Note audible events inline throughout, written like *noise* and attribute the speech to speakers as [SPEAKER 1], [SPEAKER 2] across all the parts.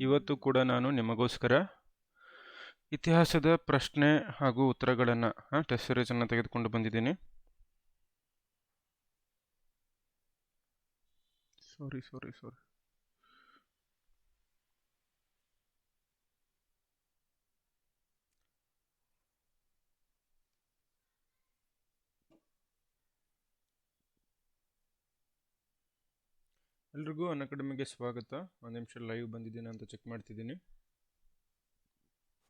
[SPEAKER 1] ಇವತ್ತು ಕೂಡ ನಾನು ನಿಮಗೋಸ್ಕರ ಇತಿಹಾಸದ ಪ್ರಶ್ನೆ ಹಾಗೂ ಉತ್ತರಗಳನ್ನು ಟೆಸ್ಟ್ ಸೀರೀಸನ್ನು ತೆಗೆದುಕೊಂಡು ಬಂದಿದ್ದೀನಿ. ಸಾರಿ ಸಾರಿ ಸಾರಿ ಎಲ್ರಿಗೂ ಅನ್ ಸ್ವಾಗತ. ಒಂದು ನಿಮಿಷ ಲೈವ್ ಬಂದಿದ್ದೀನಿ ಅಂತ ಚೆಕ್ ಮಾಡ್ತಿದ್ದೀನಿ.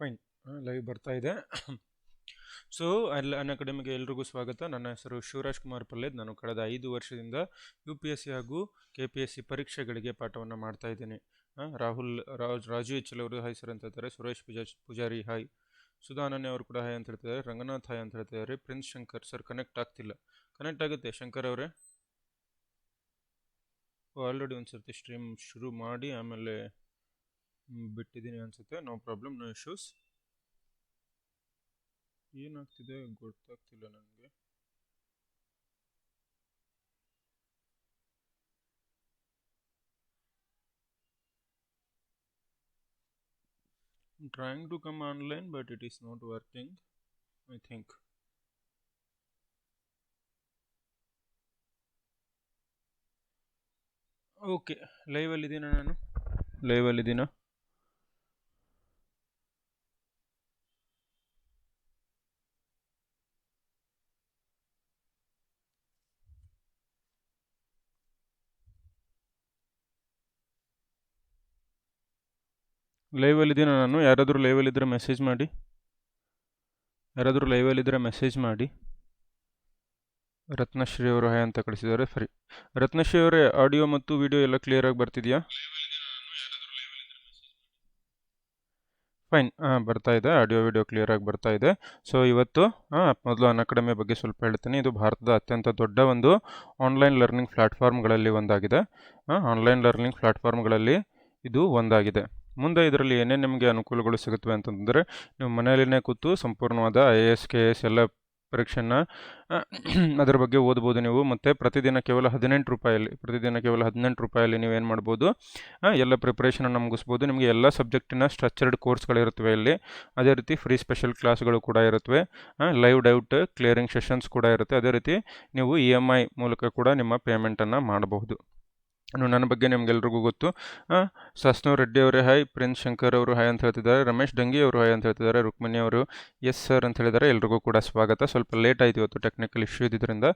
[SPEAKER 1] ಫೈನ್ ಲೈವ್ ಬರ್ತಾ ಇದೆ. ಸೊ ಅಲ್ಲ ಅನ್ ಅಕಾಡೆಮಿಗೆ ಎಲ್ರಿಗೂ ಸ್ವಾಗತ. ನನ್ನ ಹೆಸರು ಶಿವರಾಜ್ ಕುಮಾರ್ ಪಲ್ಲೇದ್. ನಾನು ಕಳೆದ ಐದು ವರ್ಷದಿಂದ ಯು ಪಿ ಎಸ್ ಸಿ ಹಾಗೂ ಕೆ ಪಿ ಎಸ್ ಸಿ ಪರೀಕ್ಷೆಗಳಿಗೆ ಪಾಠವನ್ನು ಮಾಡ್ತಾ ಇದ್ದೀನಿ. ರಾಹುಲ್, ರಾಜ್, ರಾಜು ಎಚ್ ಅವರು ಹಾಯ್ ಸರ್ ಅಂತ ಹೇಳ್ತಾರೆ. ಸುರೇಶ್ ಪೂಜಾ, ಪೂಜಾರಿ ಹಾಯ್ ಸುಧಾನನ್ಯ ಅವರು ಕೂಡ ಹಾಯ್ ಅಂತ ಹೇಳ್ತಿದ್ದಾರೆ. ರಂಗನಾಥ್ ಹಾಯ್ ಅಂತ ಹೇಳ್ತಿದ್ದಾರೆ. ಪ್ರಿನ್ಸ್ ಶಂಕರ್ ಸರ್ ಕನೆಕ್ಟ್ ಆಗ್ತಿಲ್ಲ. ಕನೆಕ್ಟ್ ಆಗುತ್ತೆ, ಶಂಕರ್ ಅವರೇ? ಆಲ್ರೆಡಿ ಒಂದು ಸರ್ತಿ ಸ್ಟ್ರೀಮ್ ಶುರು ಮಾಡಿ, ಆಮೇಲೆ ಬಿಟ್ಟಿದ್ದೀನಿ ಅನಿಸುತ್ತೆ. ನೋ ಪ್ರಾಬ್ಲಮ್ ನೋ ಇಶ್ಯೂಸ್ ಏನಾಗ್ತಿದೆ? ಗೊತ್ತಾಗ್ತಿಲ್ಲ ನನಗೆ. Trying to come online but it is not working I think. Okay ಲೈವಲ್ಲಿದ್ದೀನ ನಾನು? ಲೈವಲ್ಲಿದ್ದೀನ ಲೈವಲ್ಲಿದ್ದೀನ ನಾನು? ಯಾರಾದರೂ ಲೈವಲ್ಲಿದ್ದರೆ ಮೆಸೇಜ್ ಮಾಡಿ. ಯಾರಾದರೂ ಲೈವಲ್ಲಿದ್ದರೆ ಮೆಸೇಜ್ ಮಾಡಿ. ರತ್ನಶ್ರೀ ಅವರು ಹಾಯ್ ಅಂತ ಕಳಿಸಿದ್ದಾರೆ. ಸರಿ. ರತ್ನಶ್ರೀ ಅವರೇ ಆಡಿಯೋ ಮತ್ತು ವಿಡಿಯೋ ಎಲ್ಲ ಕ್ಲಿಯರ್ ಆಗಿ ಬರ್ತಿದೆಯಾ? ಫೈನ್ ಹಾಂ, ಬರ್ತಾ ಇದೆ. ಆಡಿಯೋ ವಿಡಿಯೋ ಕ್ಲಿಯರ್ ಆಗಿ ಬರ್ತಾ ಇದೆ. ಸೊ ಇವತ್ತು ಮೊದಲು ಅನ್ ಅಕಾಡೆಮಿ ಬಗ್ಗೆ ಸ್ವಲ್ಪ ಹೇಳ್ತೀನಿ. ಇದು ಭಾರತದ ಅತ್ಯಂತ ದೊಡ್ಡ ಒಂದು ಆನ್ಲೈನ್ ಲರ್ನಿಂಗ್ ಪ್ಲ್ಯಾಟ್ಫಾರ್ಮ್ಗಳಲ್ಲಿ ಒಂದಾಗಿದೆ. ಆನ್ಲೈನ್ ಲರ್ನಿಂಗ್ ಪ್ಲ್ಯಾಟ್ಫಾರ್ಮ್ಗಳಲ್ಲಿ ಇದು ಒಂದಾಗಿದೆ. ಮುಂದೆ ಇದರಲ್ಲಿ ಏನೇನು ನಿಮಗೆ ಅನುಕೂಲಗಳು ಸಿಗುತ್ತವೆ ಅಂತಂದರೆ, ನೀವು ಮನೆಯಲ್ಲೇ ಕೂತು ಸಂಪೂರ್ಣವಾದ I A S K S ಎಲ್ಲ ಪರೀಕ್ಷೆನ ಆ, ಅದರ ಬಗ್ಗೆ ಓದ್ಬೋದು ನೀವು. ಮತ್ತು ಪ್ರತಿದಿನ ಕೇವಲ ಹದಿನೆಂಟು ರೂಪಾಯಲ್ಲಿ ಪ್ರತಿದಿನ ಕೇವಲ ಹದಿನೆಂಟು ರೂಪಾಯಲ್ಲಿ ಏನು ಮಾಡ್ಬೋದು? ಎಲ್ಲ ಪ್ರಿಪ್ರೇಷನನ್ನು ಮುಗಿಸ್ಬೋದು. ನಿಮಗೆ ಎಲ್ಲ ಸಬ್ಜೆಕ್ಟಿನ ಸ್ಟ್ರಕ್ಚರ್ಡ್ ಕೋರ್ಸ್ಗಳಿರುತ್ತವೆ ಇಲ್ಲಿ. ಅದೇ ರೀತಿ ಫ್ರೀ ಸ್ಪೆಷಲ್ ಕ್ಲಾಸ್ಗಳು ಕೂಡ ಇರುತ್ತವೆ. ಲೈವ್ ಡೌಟ್ ಕ್ಲಿಯರಿಂಗ್ ಸೆಷನ್ಸ್ ಕೂಡ ಇರುತ್ತೆ. ಅದೇ ರೀತಿ ನೀವು ಇ ಎಂ ಐ ಮೂಲಕ ಕೂಡ ನಿಮ್ಮ ಪೇಮೆಂಟನ್ನು ಮಾಡಬಹುದು. ನನ್ನ ಬಗ್ಗೆ ನಿಮ್ಗೆಲ್ರಿಗೂ ಗೊತ್ತು. ಸಸ್ನೂರ್ ಸಸ್ನೋ ರೆಡ್ಡಿ ಅವರೇ, ಹಾಯ್. ಪ್ರಿನ್ಸ್ ಶಂಕರ್ ಅವರು, ಹಾಯ್ ಅಂತ ಹೇಳ್ತಿದ್ದಾರೆ. ರಮೇಶ್ ಡಂಗಿ ಅವರು, ಹಾಯ್ ಅಂತ ಹೇಳ್ತಿದ್ದಾರೆ. ರುಕ್ಮಿಣಿ ಅವರು, ಎಸ್ ಸರ್ ಅಂತ ಹೇಳಿದ್ದಾರೆ. ಎಲ್ರಿಗೂ ಕೂಡ ಸ್ವಾಗತ. ಸ್ವಲ್ಪ ಲೇಟ್ ಆಯಿತು ಇವತ್ತು ಟೆಕ್ನಿಕಲ್ ಇಶ್ಯೂ ಇದ್ದಿದ್ದರಿಂದ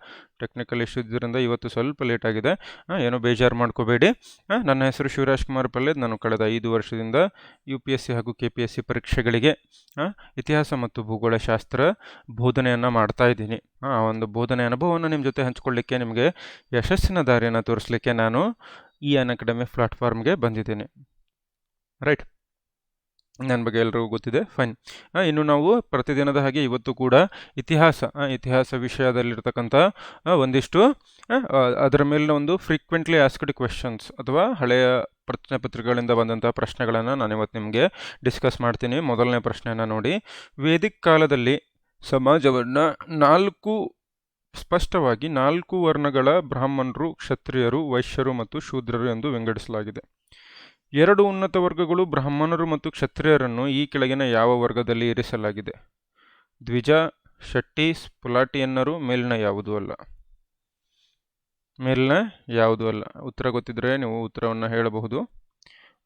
[SPEAKER 1] ಟೆಕ್ನಿಕಲ್ ಇಶ್ಯೂ ಇದ್ದಿದ್ದರಿಂದ ಇವತ್ತು ಸ್ವಲ್ಪ ಲೇಟ್ ಆಗಿದೆ. ಏನೋ ಬೇಜಾರು ಮಾಡ್ಕೋಬೇಡಿ. ನನ್ನ ಹೆಸರು ಶಿವರಾಜ್ ಕುಮಾರ್ ಪಲ್ಲೇದ್. ನಾನು ಕಳೆದ ಐದು ವರ್ಷದಿಂದ ಯು ಪಿ ಎಸ್ ಸಿ ಹಾಗೂ ಕೆ ಪಿ ಎಸ್ ಸಿ ಪರೀಕ್ಷೆಗಳಿಗೆ ಇತಿಹಾಸ ಮತ್ತು ಭೂಗೋಳಶಾಸ್ತ್ರ ಬೋಧನೆಯನ್ನು ಮಾಡ್ತಾ ಇದ್ದೀನಿ. ಆ ಒಂದು ಬೋಧನೆ ಅನುಭವವನ್ನು ನಿಮ್ಮ ಜೊತೆ ಹಂಚ್ಕೊಳ್ಳಿಕ್ಕೆ ನಿಮಗೆ ಯಶಸ್ಸಿನ ದಾರಿಯನ್ನು ತೋರಿಸಲಿಕ್ಕೆ ನಾನು ಈ ಅನ್ ಅಕಾಡೆಮಿ ಪ್ಲಾಟ್ಫಾರ್ಮ್ಗೆ ಬಂದಿದ್ದೀನಿ. ರೈಟ್. ನನ್ನ ಬಗ್ಗೆ ಎಲ್ಲರಿಗೂ ಗೊತ್ತಿದೆ, ಫೈನ್. ಇನ್ನು ನಾವು ಪ್ರತಿದಿನದ ಹಾಗೆ ಇವತ್ತು ಕೂಡ ಇತಿಹಾಸ ಇತಿಹಾಸ ವಿಷಯದಲ್ಲಿರ್ತಕ್ಕಂಥ ಒಂದಿಷ್ಟು ಅದರ ಮೇಲಿನ ಒಂದು ಫ್ರೀಕ್ವೆಂಟ್ಲಿ ಆಸ್ಕ್ಡ್ ಕ್ವೆಶನ್ಸ್ ಅಥವಾ ಹಳೆಯ ಪ್ರಶ್ನೆ ಪತ್ರಿಕೆಗಳಿಂದ ಬಂದಂಥ ಪ್ರಶ್ನೆಗಳನ್ನು ನಾನು ಇವತ್ತು ನಿಮಗೆ ಡಿಸ್ಕಸ್ ಮಾಡ್ತೀನಿ. ಮೊದಲನೇ ಪ್ರಶ್ನೆಯನ್ನು ನೋಡಿ. ವೇದಿಕ್ ಕಾಲದಲ್ಲಿ ಸಮಾಜವನ್ನು ನಾಲ್ಕು ಸ್ಪಷ್ಟವಾಗಿ ನಾಲ್ಕು ವರ್ಣಗಳ ಬ್ರಾಹ್ಮಣರು, ಕ್ಷತ್ರಿಯರು, ವೈಶ್ಯರು ಮತ್ತು ಶೂದ್ರರು ಎಂದು ವಿಂಗಡಿಸಲಾಗಿದೆ. ಎರಡು ಉನ್ನತ ವರ್ಗಗಳು ಬ್ರಾಹ್ಮಣರು ಮತ್ತು ಕ್ಷತ್ರಿಯರನ್ನು ಈ ಕೆಳಗಿನ ಯಾವ ವರ್ಗದಲ್ಲಿ ಇರಿಸಲಾಗಿದೆ? ದ್ವಿಜ, ಶೆಟ್ಟಿ ಸ್ಪುಲಾಟಿಯನ್ನರು ಮೇಲಿನ ಯಾವುದೂ ಅಲ್ಲ? ಮೇಲಿನ ಯಾವುದೂ ಅಲ್ಲ? ಉತ್ತರ ಗೊತ್ತಿದ್ದರೆ ನೀವು ಉತ್ತರವನ್ನು ಹೇಳಬಹುದು.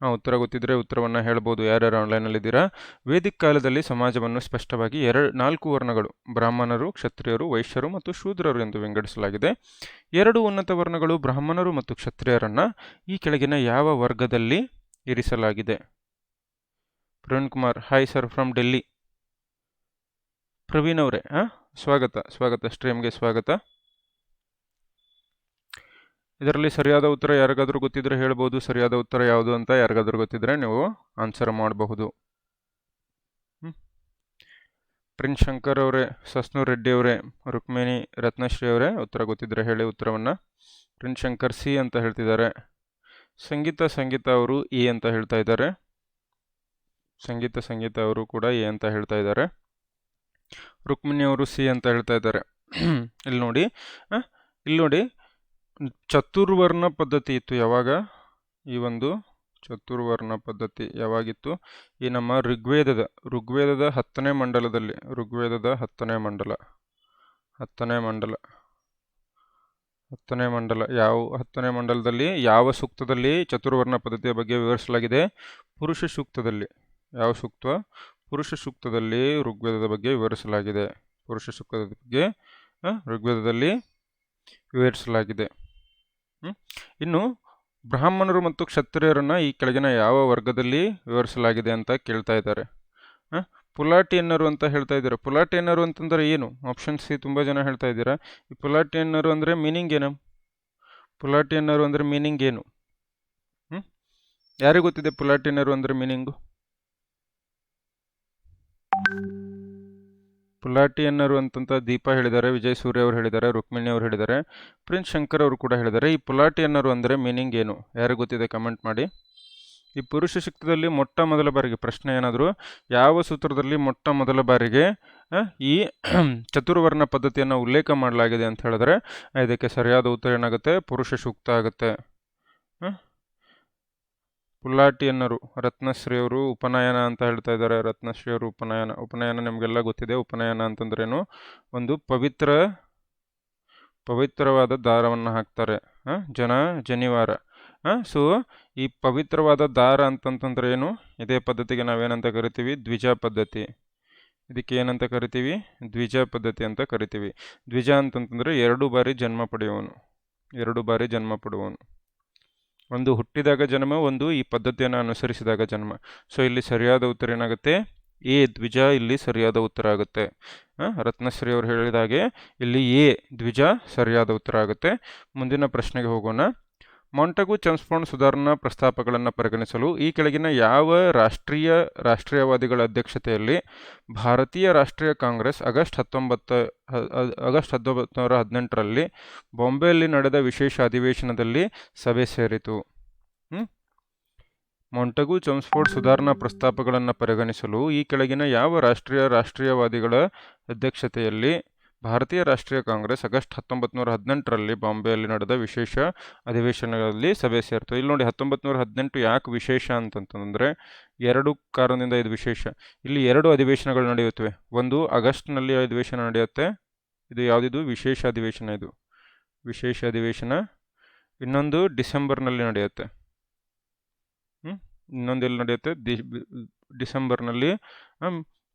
[SPEAKER 1] ಉತ್ತರ ಗೊತ್ತಿದ್ರೆ ಉತ್ತರವನ್ನು ಹೇಳ್ಬೋದು. ಯಾರ್ಯಾರು ಆನ್ಲೈನಲ್ಲಿದ್ದೀರಾ ವೇದಿಕ್ ಕಾಲದಲ್ಲಿ ಸಮಾಜವನ್ನು ಸ್ಪಷ್ಟವಾಗಿ ಎರಡು ನಾಲ್ಕು ವರ್ಣಗಳು, ಬ್ರಾಹ್ಮಣರು, ಕ್ಷತ್ರಿಯರು, ವೈಶ್ಯರು ಮತ್ತು ಶೂದ್ರರು ಎಂದು ವಿಂಗಡಿಸಲಾಗಿದೆ. ಎರಡು ಉನ್ನತ ವರ್ಣಗಳು, ಬ್ರಾಹ್ಮಣರು ಮತ್ತು ಕ್ಷತ್ರಿಯರನ್ನು ಈ ಕೆಳಗಿನ ಯಾವ ವರ್ಗದಲ್ಲಿ ಇರಿಸಲಾಗಿದೆ? Praveen Kumar hi sir from Delhi Praveen ಅವರೇ ಹಾಂ ಸ್ವಾಗತ ಸ್ವಾಗತ ಸ್ಟ್ರೀಮ್ಗೆ ಸ್ವಾಗತ. ಇದರಲ್ಲಿ ಸರಿಯಾದ ಉತ್ತರ ಯಾರಿಗಾದರೂ ಗೊತ್ತಿದ್ರೆ ಹೇಳ್ಬೋದು. ಸರಿಯಾದ ಉತ್ತರ ಯಾವುದು ಅಂತ ಯಾರಿಗಾದರೂ ಗೊತ್ತಿದ್ರೆ ನೀವು ಆನ್ಸರ್ ಮಾಡಬಹುದು. ಪ್ರಿನ್ಸ್ ಶಂಕರ್ ಅವರೇ, ಸಸ್ನು ರೆಡ್ಡಿ ಅವರೇ, ರುಕ್ಮಿಣಿ ರತ್ನಶ್ರೀ ಅವರೇ, ಉತ್ತರ ಗೊತ್ತಿದ್ರೆ ಹೇಳಿ ಉತ್ತರವನ್ನು. ಪ್ರಿನ್ಸ್ ಶಂಕರ್ ಸಿ ಅಂತ ಹೇಳ್ತಿದ್ದಾರೆ. ಸಂಗೀತ ಸಂಗೀತ ಅವರು ಎ ಅಂತ ಹೇಳ್ತಾ ಇದ್ದಾರೆ. ಸಂಗೀತ ಸಂಗೀತ ಅವರು ಕೂಡ ಎ ಅಂತ ಹೇಳ್ತಾ ಇದ್ದಾರೆ. ರುಕ್ಮಿಣಿ ಅವರು ಸಿ ಅಂತ ಹೇಳ್ತಾ ಇದ್ದಾರೆ. ಇಲ್ಲಿ ನೋಡಿ ಇಲ್ಲಿ ನೋಡಿ ಚತುರ್ವರ್ಣ ಪದ್ಧತಿ ಇತ್ತು ಯಾವಾಗ? ಈ ಒಂದು ಚತುರ್ವರ್ಣ ಪದ್ಧತಿ ಯಾವಾಗಿತ್ತು? ಈ ನಮ್ಮ ಋಗ್ವೇದದ ಋಗ್ವೇದದ ಹತ್ತನೇ ಮಂಡಲದಲ್ಲಿ, ಋಗ್ವೇದದ ಹತ್ತನೇ ಮಂಡಲ ಹತ್ತನೇ ಮಂಡಲ ಹತ್ತನೇ ಮಂಡಲ ಯಾವ, ಹತ್ತನೇ ಮಂಡಲದಲ್ಲಿ ಯಾವ ಸೂಕ್ತದಲ್ಲಿ ಚತುರ್ವರ್ಣ ಪದ್ಧತಿಯ ಬಗ್ಗೆ ವಿವರಿಸಲಾಗಿದೆ? ಪುರುಷ ಸೂಕ್ತದಲ್ಲಿ. ಯಾವ ಸೂಕ್ತ? ಪುರುಷ ಸೂಕ್ತದಲ್ಲಿ ಋಗ್ವೇದದ ಬಗ್ಗೆ ವಿವರಿಸಲಾಗಿದೆ. ಪುರುಷ ಸೂಕ್ತದ ಬಗ್ಗೆ ಋಗ್ವೇದದಲ್ಲಿ ವಿವರಿಸಲಾಗಿದೆ. ಇನ್ನು ಬ್ರಾಹ್ಮಣರು ಮತ್ತು ಕ್ಷತ್ರಿಯರನ್ನು ಈ ಕೆಳಗಿನ ಯಾವ ವರ್ಗದಲ್ಲಿ ವಿವರಿಸಲಾಗಿದೆ ಅಂತ ಕೇಳ್ತಾ ಇದ್ದಾರೆ. ಪುಲಾಟಿಯನ್ನರು ಅಂತ ಹೇಳ್ತಾ ಇದ್ದೀರಾ. ಪುಲಾಟಿಯನ್ನರು ಅಂತಂದರೆ ಏನು? ಆಪ್ಷನ್ ಸಿ ತುಂಬ ಜನ ಹೇಳ್ತಾ ಇದ್ದೀರಾ. ಈ ಪುಲಾಟಿಯನ್ನರು ಅಂದರೆ ಮೀನಿಂಗ್ ಏನು? ಪುಲಾಟಿಯನ್ನರು ಅಂದರೆ ಮೀನಿಂಗ್ ಏನು? ಹ್ಞೂ ಯಾರಿಗೆ ಗೊತ್ತಿದೆ ಪುಲಾಟಿಯನ್ನರು ಅಂದರೆ ಮೀನಿಂಗು ಪುಲಾಟಿಯನ್ನರು ಅಂತಂತ ದೀಪ ಹೇಳಿದ್ದಾರೆ, ವಿಜಯ್ ಸೂರ್ಯ ಅವರು ಹೇಳಿದ್ದಾರೆ, ರುಕ್ಮಿಣಿ ಅವರು ಹೇಳಿದ್ದಾರೆ, ಪ್ರಿನ್ಸ್ ಶಂಕರ್ ಅವರು ಕೂಡ ಹೇಳಿದ್ದಾರೆ. ಈ ಪುಲಾಟಿಯನ್ನರು ಅಂದರೆ ಮೀನಿಂಗ್ ಏನು? ಯಾರಿಗೆ ಗೊತ್ತಿದೆ ಕಮೆಂಟ್ ಮಾಡಿ. ಈ ಪುರುಷ ಶಕ್ತದಲ್ಲಿ ಮೊಟ್ಟ ಮೊದಲ ಬಾರಿಗೆ ಪ್ರಶ್ನೆ ಏನಾದರೂ? ಯಾವ ಸೂತ್ರದಲ್ಲಿ ಮೊಟ್ಟ ಮೊದಲ ಬಾರಿಗೆ ಈ *clears throat* ಚತುರ್ವರ್ಣ ಪದ್ಧತಿಯನ್ನು ಉಲ್ಲೇಖ ಮಾಡಲಾಗಿದೆ ಅಂತ ಹೇಳಿದ್ರೆ, ಇದಕ್ಕೆ ಸರಿಯಾದ ಉತ್ತರ ಏನಾಗುತ್ತೆ ಪುರುಷ ಸೂಕ್ತ ಆಗುತ್ತೆ. ಪುಲ್ಲಾಟಿಯನ್ನರು ರತ್ನಶ್ರೀ ಅವರು ಉಪನಯನ ಅಂತ ಹೇಳ್ತಾ ಇದ್ದಾರೆ. ರತ್ನಶ್ರೀ ಅವರು ಉಪನಯನ ಉಪನಯನ ನಿಮಗೆಲ್ಲ ಗೊತ್ತಿದೆ. ಉಪನಯನ ಅಂತಂದ್ರೇನು? ಒಂದು ಪವಿತ್ರ, ಪವಿತ್ರವಾದ ದಾರವನ್ನು ಹಾಕ್ತಾರೆ. ಜನ, ಜನಿವಾರ. ಸೊ ಈ ಪವಿತ್ರವಾದ ದಾರ ಅಂತಂತಂದ್ರೆ ಏನು ಇದೇ ಪದ್ಧತಿಗೆ ನಾವೇನಂತ ಕರಿತೀವಿ? ದ್ವಿಜ ಪದ್ಧತಿ. ಇದಕ್ಕೆ ಏನಂತ ಕರಿತೀವಿ? ದ್ವಿಜ ಪದ್ಧತಿ ಅಂತ ಕರಿತೀವಿ. ದ್ವಿಜ ಅಂತಂತಂದರೆ ಎರಡು ಬಾರಿ ಜನ್ಮ ಪಡೆಯುವನು. ಎರಡು ಬಾರಿ ಜನ್ಮ ಪಡುವನು. ಒಂದು ಹುಟ್ಟಿದಾಗ ಜನ್ಮ, ಒಂದು ಈ ಪದ್ಧತಿಯನ್ನು ಅನುಸರಿಸಿದಾಗ ಜನ್ಮ. ಸೊ ಇಲ್ಲಿ ಸರಿಯಾದ ಉತ್ತರ ಏನಾಗುತ್ತೆ? ಎ, ದ್ವಿಜ, ಇಲ್ಲಿ ಸರಿಯಾದ ಉತ್ತರ ಆಗುತ್ತೆ. ರತ್ನಶ್ರೀ ಅವರು ಹೇಳಿದ ಹಾಗೆ ಇಲ್ಲಿ ಎ, ದ್ವಿಜ ಸರಿಯಾದ ಉತ್ತರ ಆಗುತ್ತೆ. ಮುಂದಿನ ಪ್ರಶ್ನೆಗೆ ಹೋಗೋಣ. ಮೊಂಟಗು ಚಮ್ಸ್ಫೋನ್ ಸುಧಾರಣಾ ಪ್ರಸ್ತಾಪಗಳನ್ನು ಪರಿಗಣಿಸಲು ಈ ಕೆಳಗಿನ ಯಾವ ರಾಷ್ಟ್ರೀಯ ರಾಷ್ಟ್ರೀಯವಾದಿಗಳ ಅಧ್ಯಕ್ಷತೆಯಲ್ಲಿ ಭಾರತೀಯ ರಾಷ್ಟ್ರೀಯ ಕಾಂಗ್ರೆಸ್ ಆಗಸ್ಟ್ ಹತ್ತೊಂಬತ್ತ, ಆಗಸ್ಟ್ ಹತ್ತೊಂಬತ್ತು ನೂರ ಹದಿನೆಂಟರಲ್ಲಿ ಬಾಂಬೆಯಲ್ಲಿ ನಡೆದ ವಿಶೇಷ ಅಧಿವೇಶನದಲ್ಲಿ ಸಭೆ ಸೇರಿತು. ಮೊಂಟಗು ಚಮ್ಸ್ಫೋರ್ಡ್ ಸುಧಾರಣಾ ಪ್ರಸ್ತಾಪಗಳನ್ನು ಪರಿಗಣಿಸಲು ಈ ಕೆಳಗಿನ ಯಾವ ರಾಷ್ಟ್ರೀಯ ರಾಷ್ಟ್ರೀಯವಾದಿಗಳ ಅಧ್ಯಕ್ಷತೆಯಲ್ಲಿ ಭಾರತೀಯ ರಾಷ್ಟ್ರೀಯ ಕಾಂಗ್ರೆಸ್ ಆಗಸ್ಟ್ ಹತ್ತೊಂಬತ್ತು ನೂರ ಹದಿನೆಂಟರಲ್ಲಿ ಬಾಂಬೆಯಲ್ಲಿ ನಡೆದ ವಿಶೇಷ ಅಧಿವೇಶನಗಳಲ್ಲಿ ಸಭೆ ಸೇರ್ತದೆ ಇಲ್ಲಿ ನೋಡಿ ಹತ್ತೊಂಬತ್ತು ಹದಿನೆಂಟು ಯಾಕೆ ವಿಶೇಷ ಅಂತಂತಂದರೆ ಎರಡು ಕಾರಣದಿಂದ ಇದು ವಿಶೇಷ. ಇಲ್ಲಿ ಎರಡು ಅಧಿವೇಶನಗಳು ನಡೆಯುತ್ತವೆ. ಒಂದು ಆಗಸ್ಟ್ನಲ್ಲಿ ಅಧಿವೇಶನ ನಡೆಯುತ್ತೆ. ಇದು ಯಾವುದಿದು? ವಿಶೇಷ ಅಧಿವೇಶನ ಇದು. ವಿಶೇಷ ಅಧಿವೇಶನ ಇನ್ನೊಂದು ಡಿಸೆಂಬರ್ನಲ್ಲಿ ನಡೆಯುತ್ತೆ. ಇನ್ನೊಂದು ಎಲ್ಲಿ ನಡೆಯುತ್ತೆ? ಡಿಸೆಂಬರ್ನಲ್ಲಿ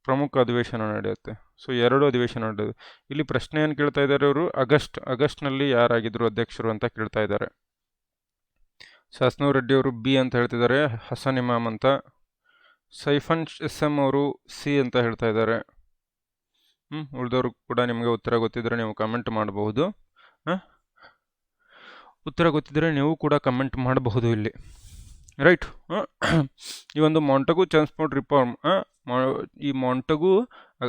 [SPEAKER 1] ಪ್ರಮುಖ ಅಧಿವೇಶನ ನಡೆಯುತ್ತೆ. ಸೊ ಎರಡು ಅಧಿವೇಶನ ನಡೆಯುತ್ತೆ ಇಲ್ಲಿ ಪ್ರಶ್ನೆ ಏನು ಕೇಳ್ತಾ ಇದ್ದಾರೆ ಅವರು? ಆಗಸ್ಟ್ ಅಗಸ್ಟ್ನಲ್ಲಿ ಯಾರಾಗಿದ್ದರು ಅಧ್ಯಕ್ಷರು ಅಂತ ಕೇಳ್ತಾ ಇದ್ದಾರೆ. ಶಾಸನೂರ್ ರೆಡ್ಡಿ ಅವರು ಬಿ ಅಂತ ಹೇಳ್ತಿದ್ದಾರೆ, ಹಸನ್ ಇಮಾಮ್ ಅಂತ. ಸೈಫನ್ ಎಸ್ ಎಂ ಅವರು ಸಿ ಅಂತ ಹೇಳ್ತಾ ಇದ್ದಾರೆ. ಹ್ಞೂ ಉಳಿದವರು ಕೂಡ ನಿಮಗೆ ಉತ್ತರ ಗೊತ್ತಿದ್ದರೆ ನೀವು ಕಮೆಂಟ್ ಮಾಡಬಹುದು. ಉತ್ತರ ಗೊತ್ತಿದ್ದರೆ ನೀವು ಕೂಡ ಕಮೆಂಟ್ ಮಾಡಬಹುದು ಇಲ್ಲಿ. ರೈಟ್ ಈ ಒಂದು ಮಾಂಟಗು ಟ್ರಾನ್ಸ್ಪೋರ್ಟ್ ರಿಫಾರ್ಮ್ ಈ ಮಾಂಟಗು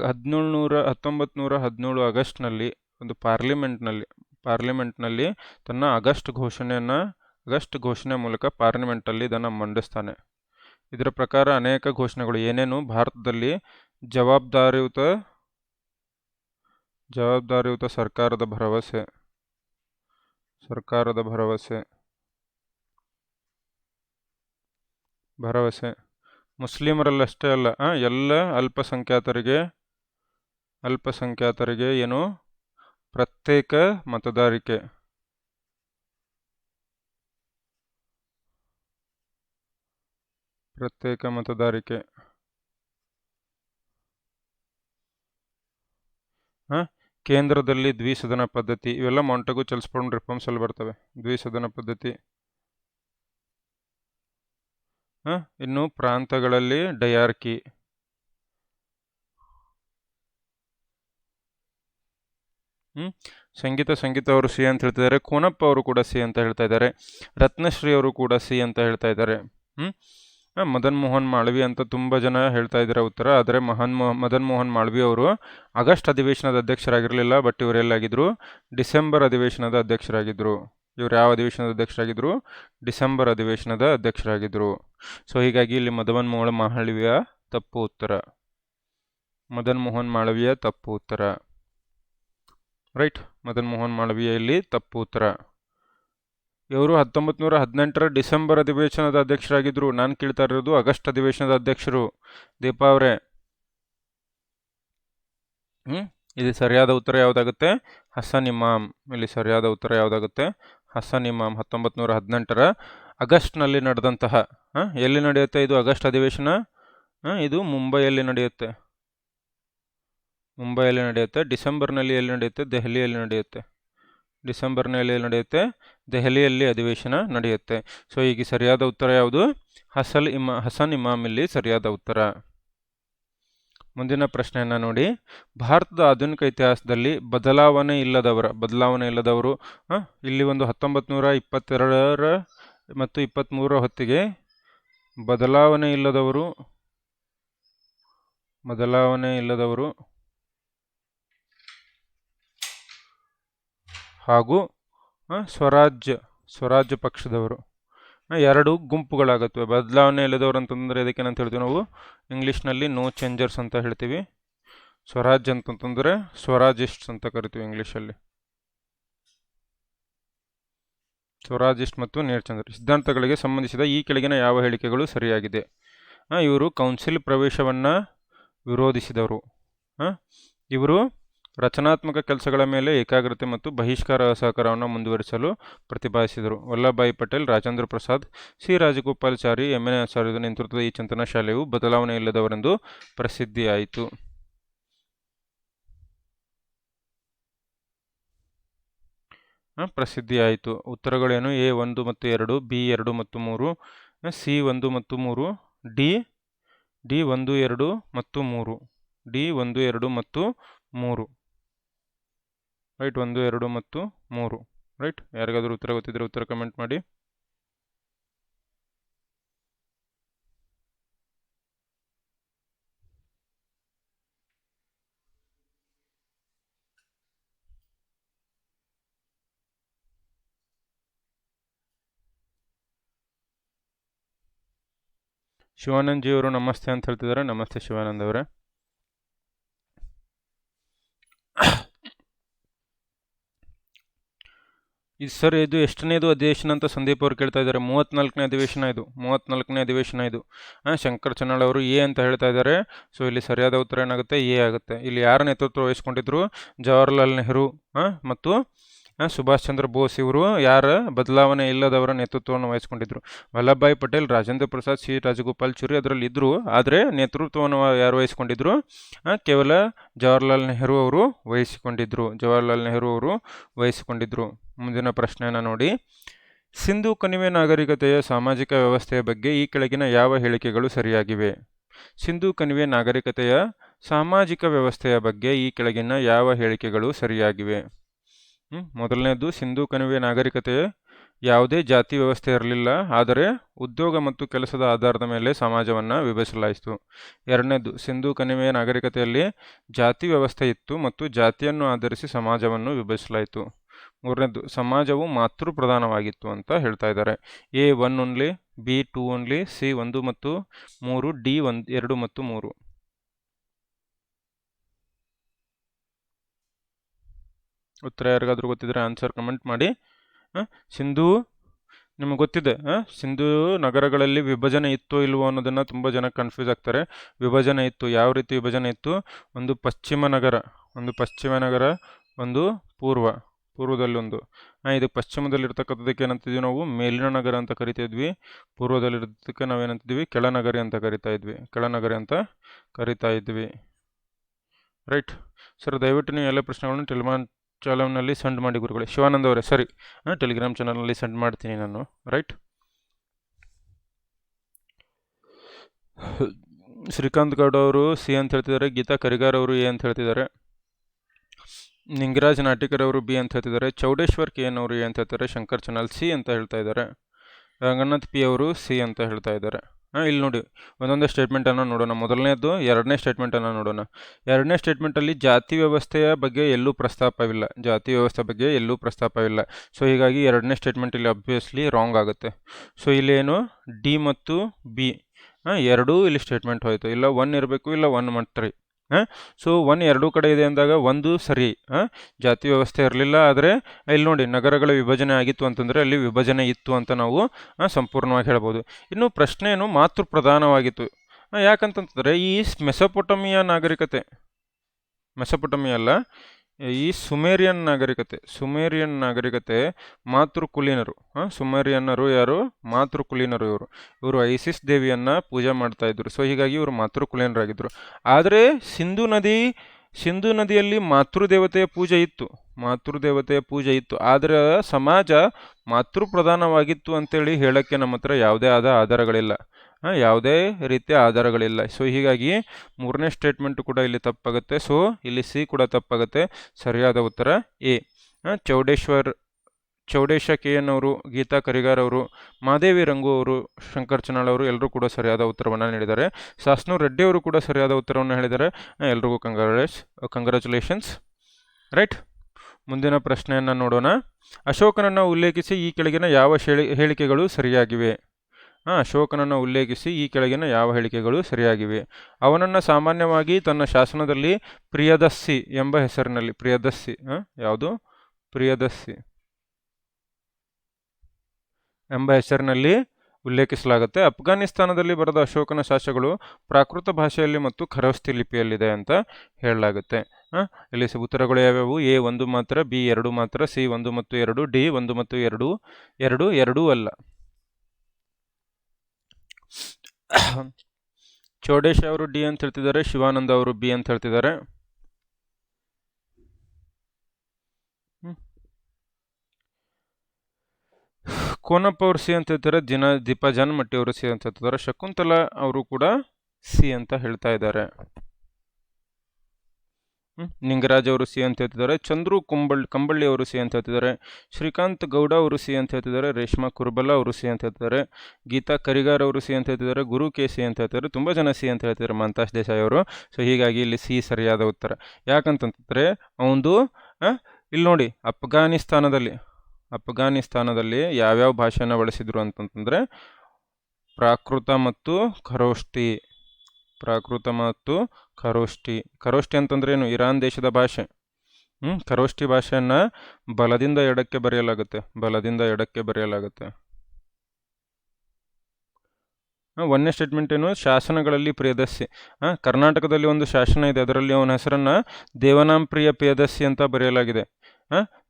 [SPEAKER 1] ಹದಿನೇಳು ನೂರ ಹತ್ತೊಂಬತ್ತು ನೂರ ಹದಿನೇಳು ಆಗಸ್ಟ್ನಲ್ಲಿ, ಒಂದು ಪಾರ್ಲಿಮೆಂಟ್ನಲ್ಲಿ ಪಾರ್ಲಿಮೆಂಟ್ನಲ್ಲಿ ತನ್ನ ಆಗಸ್ಟ್ ಘೋಷಣೆಯನ್ನು, ಆಗಸ್ಟ್ ಘೋಷಣೆ ಮೂಲಕ ಪಾರ್ಲಿಮೆಂಟಲ್ಲಿ ಇದನ್ನು ಮಂಡಿಸ್ತಾನೆ. ಇದರ ಪ್ರಕಾರ ಅನೇಕ ಘೋಷಣೆಗಳು, ಏನೇನು? ಭಾರತದಲ್ಲಿ ಜವಾಬ್ದಾರಿಯುತ ಜವಾಬ್ದಾರಿಯುತ ಸರ್ಕಾರದ ಭರವಸೆ ಸರ್ಕಾರದ ಭರವಸೆ. ಭರವಸೆ. ಮುಸ್ಲಿಮರಲ್ಲಷ್ಟೇ ಅಲ್ಲ ಎಲ್ಲ ಅಲ್ಪಸಂಖ್ಯಾತರಿಗೆ ಅಲ್ಪಸಂಖ್ಯಾತರಿಗೆ ಏನು? ಪ್ರತ್ಯೇಕ ಮತದಾರಿಕೆ. ಪ್ರತ್ಯೇಕ ಮತದಾರಿಕೆ. ಹಾಂ ಕೇಂದ್ರದಲ್ಲಿ ದ್ವಿಸದನ ಪದ್ಧತಿ, ಇವೆಲ್ಲ ಮೊಂಟಗೂ ಚಲಿಸ್ಕೊಂಡು ರಿಫಾರ್ಮ್ಸಲ್ಲಿ ಬರ್ತವೆ. ದ್ವಿಸದನ ಪದ್ಧತಿ. ಇನ್ನು ಪ್ರಾಂತಗಳಲ್ಲಿ ಡಯಾರ್ಕಿ. ಸಂಗೀತ ಸಂಗೀತ ಅವರು ಸಿ ಅಂತ ಹೇಳ್ತಿದ್ದಾರೆ. ಕೋನಪ್ಪ ಅವರು ಕೂಡ ಸಿ ಅಂತ ಹೇಳ್ತಾ ಇದ್ದಾರೆ. ರತ್ನಶ್ರೀ ಅವರು ಕೂಡ ಸಿ ಅಂತ ಹೇಳ್ತಾ ಇದ್ದಾರೆ. ಹ್ಞೂ ಮದನ್ ಮೋಹನ್ ಮಾಳ್ವಿ ಅಂತ ತುಂಬ ಜನ ಹೇಳ್ತಾ ಇದ್ದಾರೆ ಉತ್ತರ. ಆದರೆ ಮಹನ್ ಮದನ್ ಮೋಹನ್ ಮಾಳ್ವಿ ಅವರು ಆಗಸ್ಟ್ ಅಧಿವೇಶನದ ಅಧ್ಯಕ್ಷರಾಗಿರಲಿಲ್ಲ, ಬಟ್ ಇವರೆಲ್ಲಾಗಿದ್ದರು ಡಿಸೆಂಬರ್ ಅಧಿವೇಶನದ ಅಧ್ಯಕ್ಷರಾಗಿದ್ದರು ಇವರು ಯಾವ ಅಧಿವೇಶನದ ಅಧ್ಯಕ್ಷರಾಗಿದ್ದರು ಡಿಸೆಂಬರ್ ಅಧಿವೇಶನದ ಅಧ್ಯಕ್ಷರಾಗಿದ್ದರು ಸೊ ಹೀಗಾಗಿ ಇಲ್ಲಿ ಮದನ್ ಮೋಹನ್ ಮಾಳವಿಯ ತಪ್ಪು ಉತ್ತರ. ಮದನ್ ಮೋಹನ್ ಮಾಳವಿಯ ತಪ್ಪು ಉತ್ತರ. ರೈಟ್ ಮದನ್ ಮೋಹನ್ ಮಾಳವಿಯ ಇಲ್ಲಿ ತಪ್ಪು ಉತ್ತರ. ಇವರು ಹತ್ತೊಂಬತ್ತು ನೂರ ಹದಿನೆಂಟರ ಡಿಸೆಂಬರ್ ಅಧಿವೇಶನದ ಅಧ್ಯಕ್ಷರಾಗಿದ್ದರು ನಾನು ಕೇಳ್ತಾ ಇರೋದು ಆಗಸ್ಟ್ ಅಧಿವೇಶನದ ಅಧ್ಯಕ್ಷರು. ದೀಪಾ ಅವರೇ. ಹ್ಞೂ ಇದು ಸರಿಯಾದ ಉತ್ತರ ಯಾವುದಾಗುತ್ತೆ? ಹಸನ್ ಇಮಾಮ್. ಇಲ್ಲಿ ಸರಿಯಾದ ಉತ್ತರ ಯಾವುದಾಗುತ್ತೆ? ಹಸನ್ ಇಮಾಮ್ ಹತ್ತೊಂಬತ್ತು ನೂರ ಹದಿನೆಂಟರ ಅಗಸ್ಟ್ನಲ್ಲಿ ನಡೆದಂತಹ ಎಲ್ಲಿ ನಡೆಯುತ್ತೆ ಇದು ಆಗಸ್ಟ್ ಅಧಿವೇಶನ? ಇದು ಮುಂಬೈಯಲ್ಲಿ ನಡೆಯುತ್ತೆ. ಮುಂಬೈಯಲ್ಲಿ ನಡೆಯುತ್ತೆ, ಡಿಸೆಂಬರ್ನಲ್ಲಿ ಎಲ್ಲಿ ನಡೆಯುತ್ತೆ? ದೆಹಲಿಯಲ್ಲಿ ನಡೆಯುತ್ತೆ. ಡಿಸೆಂಬರ್ನಲ್ಲಿ ಎಲ್ಲಿ ನಡೆಯುತ್ತೆ? ದೆಹಲಿಯಲ್ಲಿ ಅಧಿವೇಶನ ನಡೆಯುತ್ತೆ. ಸೊ, ಈಗ ಸರಿಯಾದ ಉತ್ತರ ಯಾವುದು? ಹಸಲ್ ಇಮಾ, ಹಸನ್ ಇಮಾಮ್ ಇಲ್ಲಿ ಸರಿಯಾದ ಉತ್ತರ. ಮುಂದಿನ ಪ್ರಶ್ನೆಯನ್ನು ನೋಡಿ. ಭಾರತದ ಆಧುನಿಕ ಇತಿಹಾಸದಲ್ಲಿ ಬದಲಾವಣೆ ಇಲ್ಲದವರ, ಬದಲಾವಣೆ ಇಲ್ಲದವರು ಇಲ್ಲಿ ಒಂದು ಹತ್ತೊಂಬತ್ತು ನೂರ ಇಪ್ಪತ್ತೆರಡರ ಮತ್ತು ಇಪ್ಪತ್ತ್ಮೂರರ ಹೊತ್ತಿಗೆ ಬದಲಾವಣೆ ಇಲ್ಲದವರು ಬದಲಾವಣೆ ಇಲ್ಲದವರು ಹಾಗೂ ಸ್ವರಾಜ್ಯ ಸ್ವರಾಜ್ಯ ಪಕ್ಷದವರು. ಎರಡು ಗುಂಪುಗಳಾಗುತ್ತವೆ. ಬದಲಾವಣೆ ಇಲ್ಲದವರು ಅಂತಂದರೆ ಇದಕ್ಕೆ ಏನಂತ ಹೇಳ್ತೀವಿ ನಾವು? ಇಂಗ್ಲೀಷ್ನಲ್ಲಿ ನೋ ಚೇಂಜರ್ಸ್ ಅಂತ ಹೇಳ್ತೀವಿ. ಸ್ವರಾಜ್ಯ ಅಂತಂತಂದರೆ ಸ್ವರಾಜಿಸ್ಟ್ಸ್ ಅಂತ ಕರಿತೀವಿ ಇಂಗ್ಲೀಷಲ್ಲಿ. ಸ್ವರಾಜಿಸ್ಟ್ ಮತ್ತು ನೇರ್ಚಂದ್ರ ಸಿದ್ಧಾಂತಗಳಿಗೆ ಸಂಬಂಧಿಸಿದ ಈ ಕೆಳಗಿನ ಯಾವ ಹೇಳಿಕೆಗಳು ಸರಿಯಾಗಿದೆ? ಇವರು ಕೌನ್ಸಿಲ್ ಪ್ರವೇಶವನ್ನು ವಿರೋಧಿಸಿದವರು. ಇವರು ರಚನಾತ್ಮಕ ಕೆಲಸಗಳ ಮೇಲೆ ಏಕಾಗ್ರತೆ ಮತ್ತು ಬಹಿಷ್ಕಾರ ಸಹಕಾರವನ್ನು ಮುಂದುವರಿಸಲು ಪ್ರತಿಪಾದಿಸಿದರು. Vallabhbhai Patel, Rajendra Prasad, C. Rajagopalachari M N. ಆಚಾರ್ಯದ ನೇತೃತ್ವದ ಈ ಚಿಂತನಾ ಶಾಲೆಯು ಬದಲಾವಣೆ ಇಲ್ಲದವರೆಂದು ಪ್ರಸಿದ್ಧಿಯಾಯಿತು. ಪ್ರಸಿದ್ಧಿಯಾಯಿತು. ಉತ್ತರಗಳೇನು? ಎ ಒಂದು ಮತ್ತು ಎರಡು, ಬಿ ಎರಡು ಮತ್ತು ಮೂರು, ಸಿ ಒಂದು ಮತ್ತು ಮೂರು, ಡಿ ಡಿ ಒಂದು ಎರಡು ಮತ್ತು ಮೂರು, ಡಿ ಒಂದು ಎರಡು ಮತ್ತು ಮೂರು. ರೈಟ್ ಒಂದು, ಎರಡು ಮತ್ತು ಮೂರು. ರೈಟ್ ಯಾರಿಗಾದರೂ ಉತ್ತರ ಗೊತ್ತಿದ್ರೆ ಉತ್ತರ ಕಮೆಂಟ್ ಮಾಡಿ. ಶಿವಾನಂದ್ ಜಿ ಅವರು ನಮಸ್ತೆ ಅಂತ ಹೇಳ್ತಿದ್ದಾರೆ. ನಮಸ್ತೆ ಶಿವಾನಂದ್ ಅವರೇ. ಇದು ಸರ್, ಇದು ಎಷ್ಟನೇದು ಅಧಿವೇಶನ ಅಂತ ಸಂದೀಪ್ ಅವರು ಕೇಳ್ತಾ ಇದ್ದಾರೆ. ಮೂವತ್ತ್ನಾಲ್ಕನೇ ಅಧಿವೇಶನ ಇದು. ಮೂವತ್ತ್ನಾಲ್ಕನೇ ಅಧಿವೇಶನ ಇದು. ಶಂಕರ್ ಚನ್ನಾಳ್ ಅವರು ಎ ಅಂತ ಹೇಳ್ತಾ ಇದ್ದಾರೆ. ಸೊ, ಇಲ್ಲಿ ಸರಿಯಾದ ಉತ್ತರ ಏನಾಗುತ್ತೆ? ಎ ಆಗುತ್ತೆ. ಇಲ್ಲಿ ಯಾರ ನೇತೃತ್ವ ವಹಿಸ್ಕೊಂಡಿದ್ರು? ಜವಾಹರ್ಲಾಲ್ ನೆಹರು, ಹಾಂ, ಮತ್ತು ಸುಭಾಷ್ ಚಂದ್ರ ಬೋಸ್ ಇವರು. ಯಾರ? ಬದಲಾವಣೆ ಇಲ್ಲದವರ ನೇತೃತ್ವವನ್ನು ವಹಿಸ್ಕೊಂಡಿದ್ರು. ವಲ್ಲಭಭಾಯಿ ಪಟೇಲ್, ರಾಜೇಂದ್ರ ಪ್ರಸಾದ್, ಸಿ. ರಾಜಗೋಪಾಲ್, ಚುರಿ ಅದರಲ್ಲಿ ಇದ್ದರು ಆದರೆ ನೇತೃತ್ವವನ್ನು ಯಾರು ವಹಿಸ್ಕೊಂಡಿದ್ರು? ಕೇವಲ ಜವಾಹರ್ಲಾಲ್ ನೆಹರು ಅವರು ವಹಿಸಿಕೊಂಡಿದ್ದರು ಜವಾಹರ್ಲಾಲ್ ನೆಹರು ಅವರು ವಹಿಸಿಕೊಂಡಿದ್ರು. ಮುಂದಿನ ಪ್ರಶ್ನೆಯನ್ನು ನೋಡಿ. ಸಿಂಧು ಕಣಿವೆ ನಾಗರಿಕತೆಯ ಸಾಮಾಜಿಕ ವ್ಯವಸ್ಥೆಯ ಬಗ್ಗೆ ಈ ಕೆಳಗಿನ ಯಾವ ಹೇಳಿಕೆಗಳು ಸರಿಯಾಗಿವೆ? ಸಿಂಧು ಕಣಿವೆ ನಾಗರಿಕತೆಯ ಸಾಮಾಜಿಕ ವ್ಯವಸ್ಥೆಯ ಬಗ್ಗೆ ಈ ಕೆಳಗಿನ ಯಾವ ಹೇಳಿಕೆಗಳು ಸರಿಯಾಗಿವೆ? ಮೊದಲನೇದು, ಸಿಂಧು ಕಣಿವೆ ನಾಗರಿಕತೆಯ ಯಾವುದೇ ಜಾತಿ ವ್ಯವಸ್ಥೆ ಇರಲಿಲ್ಲ, ಆದರೆ ಉದ್ಯೋಗ ಮತ್ತು ಕೆಲಸದ ಆಧಾರದ ಮೇಲೆ ಸಮಾಜವನ್ನು ವಿಭಜಿಸಲಾಯಿತು. ಎರಡನೇದು, ಸಿಂಧು ಕಣಿವೆಯ ನಾಗರಿಕತೆಯಲ್ಲಿ ಜಾತಿ ವ್ಯವಸ್ಥೆ ಇತ್ತು ಮತ್ತು ಜಾತಿಯನ್ನು ಆಧರಿಸಿ ಸಮಾಜವನ್ನು ವಿಭಜಿಸಲಾಯಿತು. ಮೂರನೇದು, ಸಮಾಜವು ಮಾತೃ ಪ್ರಧಾನವಾಗಿತ್ತು ಅಂತ ಹೇಳ್ತಾ ಇದ್ದಾರೆ. A one only B two only C ಒಂದು ಮತ್ತು ಮೂರು, ಡಿ ಒಂದು ಎರಡು ಮತ್ತು ಮೂರು. ಉತ್ತರ ಯಾರಿಗಾದರೂ ಗೊತ್ತಿದ್ರೆ ಆನ್ಸರ್ ಕಮೆಂಟ್ ಮಾಡಿ. ಸಿಂಧು, ನಿಮಗೆ ಗೊತ್ತಿದೆ. ಸಿಂಧೂ ನಗರಗಳಲ್ಲಿ ವಿಭಜನೆ ಇತ್ತೋ ಇಲ್ವೋ ಅನ್ನೋದನ್ನು ತುಂಬ ಜನ ಕನ್ಫ್ಯೂಸ್ ಆಗ್ತಾರೆ. ವಿಭಜನೆ ಇತ್ತು, ಯಾವ ರೀತಿ ವಿಭಜನೆ ಇತ್ತು? ಒಂದು ಪಶ್ಚಿಮ ನಗರ, ಒಂದು ಪಶ್ಚಿಮ ನಗರ, ಒಂದು ಪೂರ್ವ. ಪೂರ್ವದಲ್ಲೊಂದು. ಇದು ಪಶ್ಚಿಮದಲ್ಲಿರ್ತಕ್ಕಂಥದ್ದಕ್ಕೆ ಏನಂತಿದ್ವಿ ನಾವು? ಮೇಲಿನ ನಗರ ಅಂತ ಕರಿತಾ ಇದ್ವಿ ಪೂರ್ವದಲ್ಲಿರೋದಕ್ಕೆ ನಾವೇನಂತಿದ್ವಿ ಕೆಳನಗರಿ ಅಂತ ಕರಿತಾ ಇದ್ವಿ ಕೆಳನಗರಿ ಅಂತ ಕರಿತಾ ಇದ್ವಿ ರೈಟ್. ಸರ್, ದಯವಿಟ್ಟು ನೀವು ಎಲ್ಲ ಪ್ರಶ್ನೆಗಳನ್ನು ಟೆಲಿಮಾನ್ ಚಾಲಮ್ನಲ್ಲಿ ಸೆಂಡ್ ಮಾಡಿ ಗುರುಗಳೇ. ಶಿವಾನಂದ ಅವರೇ, ಸರಿ. ಟೆಲಿಗ್ರಾಮ್ ಚಾನಲ್ನಲ್ಲಿ ಸೆಂಡ್ ಮಾಡ್ತೀನಿ ನಾನು. ರೈಟ್. ಶ್ರೀಕಾಂತ್ ಗೌಡ ಅವರು ಸಿ ಅಂತ ಹೇಳ್ತಿದ್ದಾರೆ. ಗೀತಾ ಕರಿಗಾರ್ ಅವರು ಎ ಅಂತ ಹೇಳ್ತಿದ್ದಾರೆ. ನಿಂಗರಾಜ್ ನಾಟಿಕರ್ ಅವರು ಬಿ ಅಂತ ಹೇಳ್ತಿದ್ದಾರೆ, ಚೌಡೇಶ್ವರ್ ಕೆ ಎನ್ ಅವರು ಎ ಅಂತ ಹೇಳ್ತಾರೆ ಶಂಕರ್ ಚನಾಲ್ ಸಿ ಅಂತ ಹೇಳ್ತಾ ಇದ್ದಾರೆ, ರಂಗನಾಥ್ ಪಿ ಅವರು ಸಿ ಅಂತ ಹೇಳ್ತಾ ಇದ್ದಾರೆ. ಹಾಂ, ಇಲ್ಲಿ ನೋಡಿ, ಒಂದೊಂದೇ ಸ್ಟೇಟ್ಮೆಂಟನ್ನು ನೋಡೋಣ. ಮೊದಲನೇದು ಎರಡನೇ ಸ್ಟೇಟ್ಮೆಂಟನ್ನು ನೋಡೋಣ. ಎರಡನೇ ಸ್ಟೇಟ್ಮೆಂಟಲ್ಲಿ ಜಾತಿ ವ್ಯವಸ್ಥೆಯ ಬಗ್ಗೆ ಎಲ್ಲೂ ಪ್ರಸ್ತಾಪವಿಲ್ಲ. ಜಾತಿ ವ್ಯವಸ್ಥೆ ಬಗ್ಗೆ ಎಲ್ಲೂ ಪ್ರಸ್ತಾಪವಿಲ್ಲ. ಸೊ ಹೀಗಾಗಿ ಎರಡನೇ ಸ್ಟೇಟ್ಮೆಂಟ್ ಇಲ್ಲಿ ಅಬ್ವಿಯಸ್ಲಿ ರಾಂಗ್ ಆಗುತ್ತೆ. ಸೊ ಇಲ್ಲೇನು ಡಿ ಮತ್ತು ಬಿ. ಹಾಂ, ಎರಡೂ ಇಲ್ಲಿ ಸ್ಟೇಟ್ಮೆಂಟ್ ಹೋಯಿತು. ಇಲ್ಲ ಒನ್ ಇರಬೇಕು, ಇಲ್ಲ ಒನ್ ತ್ರೀ ಸೊ ಒನ್ ಎರಡೂ ಕಡೆ ಇದೆ ಅಂದಾಗ ಒಂದು ಸರಿ ಜಾತಿ ವ್ಯವಸ್ಥೆ ಇರಲಿಲ್ಲ ಆದರೆ, ಇಲ್ಲಿ ನೋಡಿ, ನಗರಗಳ ವಿಭಜನೆ ಆಗಿತ್ತು ಅಂತಂದರೆ ಅಲ್ಲಿ ವಿಭಜನೆ ಇತ್ತು ಅಂತ ನಾವು ಸಂಪೂರ್ಣವಾಗಿ ಹೇಳ್ಬೋದು. ಇನ್ನು ಪ್ರಶ್ನೆಯನ್ನು ಮಾತೃ ಪ್ರಧಾನವಾಗಿತ್ತು. ಯಾಕಂತಂತಂದರೆ ಈ ಮೆಸೊಪೊಟಮಿಯ ನಾಗರಿಕತೆ, ಮೆಸೊಪೊಟಮಿಯ ಅಲ್ಲ ಈ ಸುಮೇರಿಯನ್ ನಾಗರಿಕತೆ ಸುಮೇರಿಯನ್ ನಾಗರಿಕತೆ ಮಾತೃಕುಲೀನರು. ಹಾಂ, ಸುಮೇರಿಯನ್ನರು ಯಾರು? ಮಾತೃಕುಲೀನರು ಇವರು. ಇವರು ಐಸಿಸ್ ದೇವಿಯನ್ನು ಪೂಜೆ ಮಾಡ್ತಾಯಿದ್ರು ಸೊ, ಹೀಗಾಗಿ ಇವರು ಮಾತೃಕುಲೀನರಾಗಿದ್ದರು ಆದರೆ ಸಿಂಧು ನದಿ, ಸಿಂಧು ನದಿಯಲ್ಲಿ ಮಾತೃದೇವತೆಯ ಪೂಜೆ ಇತ್ತು. ಮಾತೃದೇವತೆಯ ಪೂಜೆ ಇತ್ತು. ಆದರೆ ಸಮಾಜ ಮಾತೃ ಪ್ರಧಾನವಾಗಿತ್ತು ಅಂತೇಳಿ ಹೇಳೋಕ್ಕೆ ನಮ್ಮ ಹತ್ರ ಯಾವುದೇ ಆದ ಆಧಾರಗಳಿಲ್ಲ. ಯಾವುದೇ ರೀತಿಯ ಆಧಾರಗಳಿಲ್ಲ. ಸೊ ಹೀಗಾಗಿ ಮೂರನೇ ಸ್ಟೇಟ್ಮೆಂಟ್ ಕೂಡ ಇಲ್ಲಿ ತಪ್ಪಾಗುತ್ತೆ. ಸೊ ಇಲ್ಲಿ ಸಿ ಕೂಡ ತಪ್ಪಾಗುತ್ತೆ. ಸರಿಯಾದ ಉತ್ತರ A. Chowdeshwar, Chowdesha K N ಅವರು, ಗೀತಾ ಕರಿಗಾರ್ ಅವರು, ಮಾದೇವಿ ರಂಗು ಅವರು, ಶಂಕರ್ ಚನಾಳ್ ಅವರು ಎಲ್ಲರೂ ಕೂಡ ಸರಿಯಾದ ಉತ್ತರವನ್ನು ನೀಡಿದ್ದಾರೆ. ಸಾಸ್ನೂರ್ ರೆಡ್ಡಿ ಅವರು ಕೂಡ ಸರಿಯಾದ ಉತ್ತರವನ್ನು ಹೇಳಿದ್ದಾರೆ. ಎಲ್ರಿಗೂ ಕಂಗ್ರಾಲೇಸ್ ಕಂಗ್ರಾಚುಲೇಷನ್ಸ್ ರೈಟ್ ಮುಂದಿನ ಪ್ರಶ್ನೆಯನ್ನು ನೋಡೋಣ. ಅಶೋಕನನ್ನು ಉಲ್ಲೇಖಿಸಿ ಈ ಕೆಳಗಿನ ಯಾವ ಹೇಳಿಕೆಗಳು ಸರಿಯಾಗಿವೆ? ಅಶೋಕನನ್ನು ಉಲ್ಲೇಖಿಸಿ ಈ ಕೆಳಗಿನ ಯಾವ ಹೇಳಿಕೆಗಳು ಸರಿಯಾಗಿವೆ. ಅವನನ್ನು ಸಾಮಾನ್ಯವಾಗಿ ತನ್ನ ಶಾಸನದಲ್ಲಿ ಪ್ರಿಯದಸ್ಸಿ ಎಂಬ ಹೆಸರಿನಲ್ಲಿ ಪ್ರಿಯದಸ್ಸಿ ಯಾವುದು? ಪ್ರಿಯದಸ್ಸಿ ಎಂಬ ಹೆಸರಿನಲ್ಲಿ ಉಲ್ಲೇಖಿಸಲಾಗುತ್ತೆ. ಅಫ್ಘಾನಿಸ್ತಾನದಲ್ಲಿ ಬರೆದ ಅಶೋಕನ ಶಾಸಗಳು ಪ್ರಾಕೃತ ಭಾಷೆಯಲ್ಲಿ ಮತ್ತು ಖರವಸ್ತಿ ಲಿಪಿಯಲ್ಲಿದೆ ಅಂತ ಹೇಳಲಾಗುತ್ತೆ. ಇಲ್ಲಿ ಉತ್ತರಗಳು ಯಾವ್ಯಾವು? ಎ ಒಂದು ಮಾತ್ರ, ಬಿ ಎರಡು ಮಾತ್ರ, ಸಿ ಒಂದು ಮತ್ತು ಎರಡು, ಡಿ ಒಂದು ಮತ್ತು ಎರಡು ಎರಡು, ಎರಡೂ ಅಲ್ಲ. *coughs* ಚೌಡೇಶ್ ಅವರು ಡಿ ಅಂತ ಹೇಳ್ತಿದ್ದಾರೆ, ಶಿವಾನಂದ ಅವರು ಬಿ ಅಂತ ಹೇಳ್ತಿದ್ದಾರೆ. ಕೋನಪ್ಪ ಅವರು ಸಿ ಅಂತ ಹೇಳ್ತಾರೆ ದಿನ ದೀಪಾ ಜನ್ಮಟ್ಟಿ ಅವರು ಸಿ ಅಂತ ಹೇಳ್ತಿದ್ದಾರೆ, ಶಕುಂತಲಾ ಅವರು ಕೂಡ ಸಿ ಅಂತ ಹೇಳ್ತಾ ಇದ್ದಾರೆ. ನಿಂಗರಾಜ್ ಅವರು ಸಿ ಅಂತ ಹೇಳ್ತಿದ್ದಾರೆ, ಚಂದ್ರು ಕುಂಬಳ್, ಕಂಬಳ್ಳಿ ಅವರು ಸಿ ಅಂತ ಹೇಳ್ತಿದ್ದಾರೆ, ಶ್ರೀಕಾಂತ್ ಗೌಡ ಅವರು ಸಿ ಅಂತ ಹೇಳ್ತಿದ್ದಾರೆ, ರೇಷ್ಮಾ ಕುರ್ಬಲ್ಲ ಅವರು ಸಿ ಅಂತ ಹೇಳ್ತಿದ್ದಾರೆ, ಗೀತಾ ಕರಿಗಾರ್ ಅವರು ಸಿ ಅಂತ ಹೇಳ್ತಿದ್ದಾರೆ, ಗುರು ಕೆ ಸಿ ಅಂತ ಹೇಳ್ತಿದ್ದಾರೆ, ತುಂಬ ಜನ ಸಿ ಅಂತ ಹೇಳ್ತಿದ್ದಾರೆ ಮಂತಾಶ್ ದೇಸಾಯಿ ಅವರು. ಸೊ ಹೀಗಾಗಿ ಇಲ್ಲಿ ಸಿ ಸರಿಯಾದ ಉತ್ತರ. ಯಾಕಂತಂತಂದರೆ ಅವಂದು ಇಲ್ಲಿ ನೋಡಿ, ಅಫ್ಘಾನಿಸ್ತಾನದಲ್ಲಿ ಅಫ್ಘಾನಿಸ್ತಾನದಲ್ಲಿ ಯಾವ್ಯಾವ ಭಾಷೆನ ಬಳಸಿದ್ರು ಅಂತಂತಂದರೆ, ಪ್ರಾಕೃತ ಮತ್ತು ಖರೋಷ್ಠಿ. ಪ್ರಾಕೃತ ಮತ್ತು ಖರೋಷ್ಠಿ ಖರೋಷ್ಠಿ ಅಂತಂದ್ರೆ ಏನು? ಇರಾನ್ ದೇಶದ ಭಾಷೆ. ಹ್ಞೂ ಖರೋಷ್ಠಿ ಭಾಷೆಯನ್ನು ಬಲದಿಂದ ಎಡಕ್ಕೆ ಬರೆಯಲಾಗುತ್ತೆ. ಬಲದಿಂದ ಎಡಕ್ಕೆ ಬರೆಯಲಾಗುತ್ತೆ. ಒಂದನೇ ಸ್ಟೇಟ್ಮೆಂಟ್ ಏನು? ಶಾಸನಗಳಲ್ಲಿ ಪ್ರಿಯದಸ್ಸಿ ಕರ್ನಾಟಕದಲ್ಲಿ ಒಂದು ಶಾಸನ ಇದೆ. ಅದರಲ್ಲಿ ಅವನ ಹೆಸರನ್ನು ದೇವನಾಂಪ್ರಿಯ ಪ್ರಿಯದಸ್ಸಿ ಅಂತ ಬರೆಯಲಾಗಿದೆ.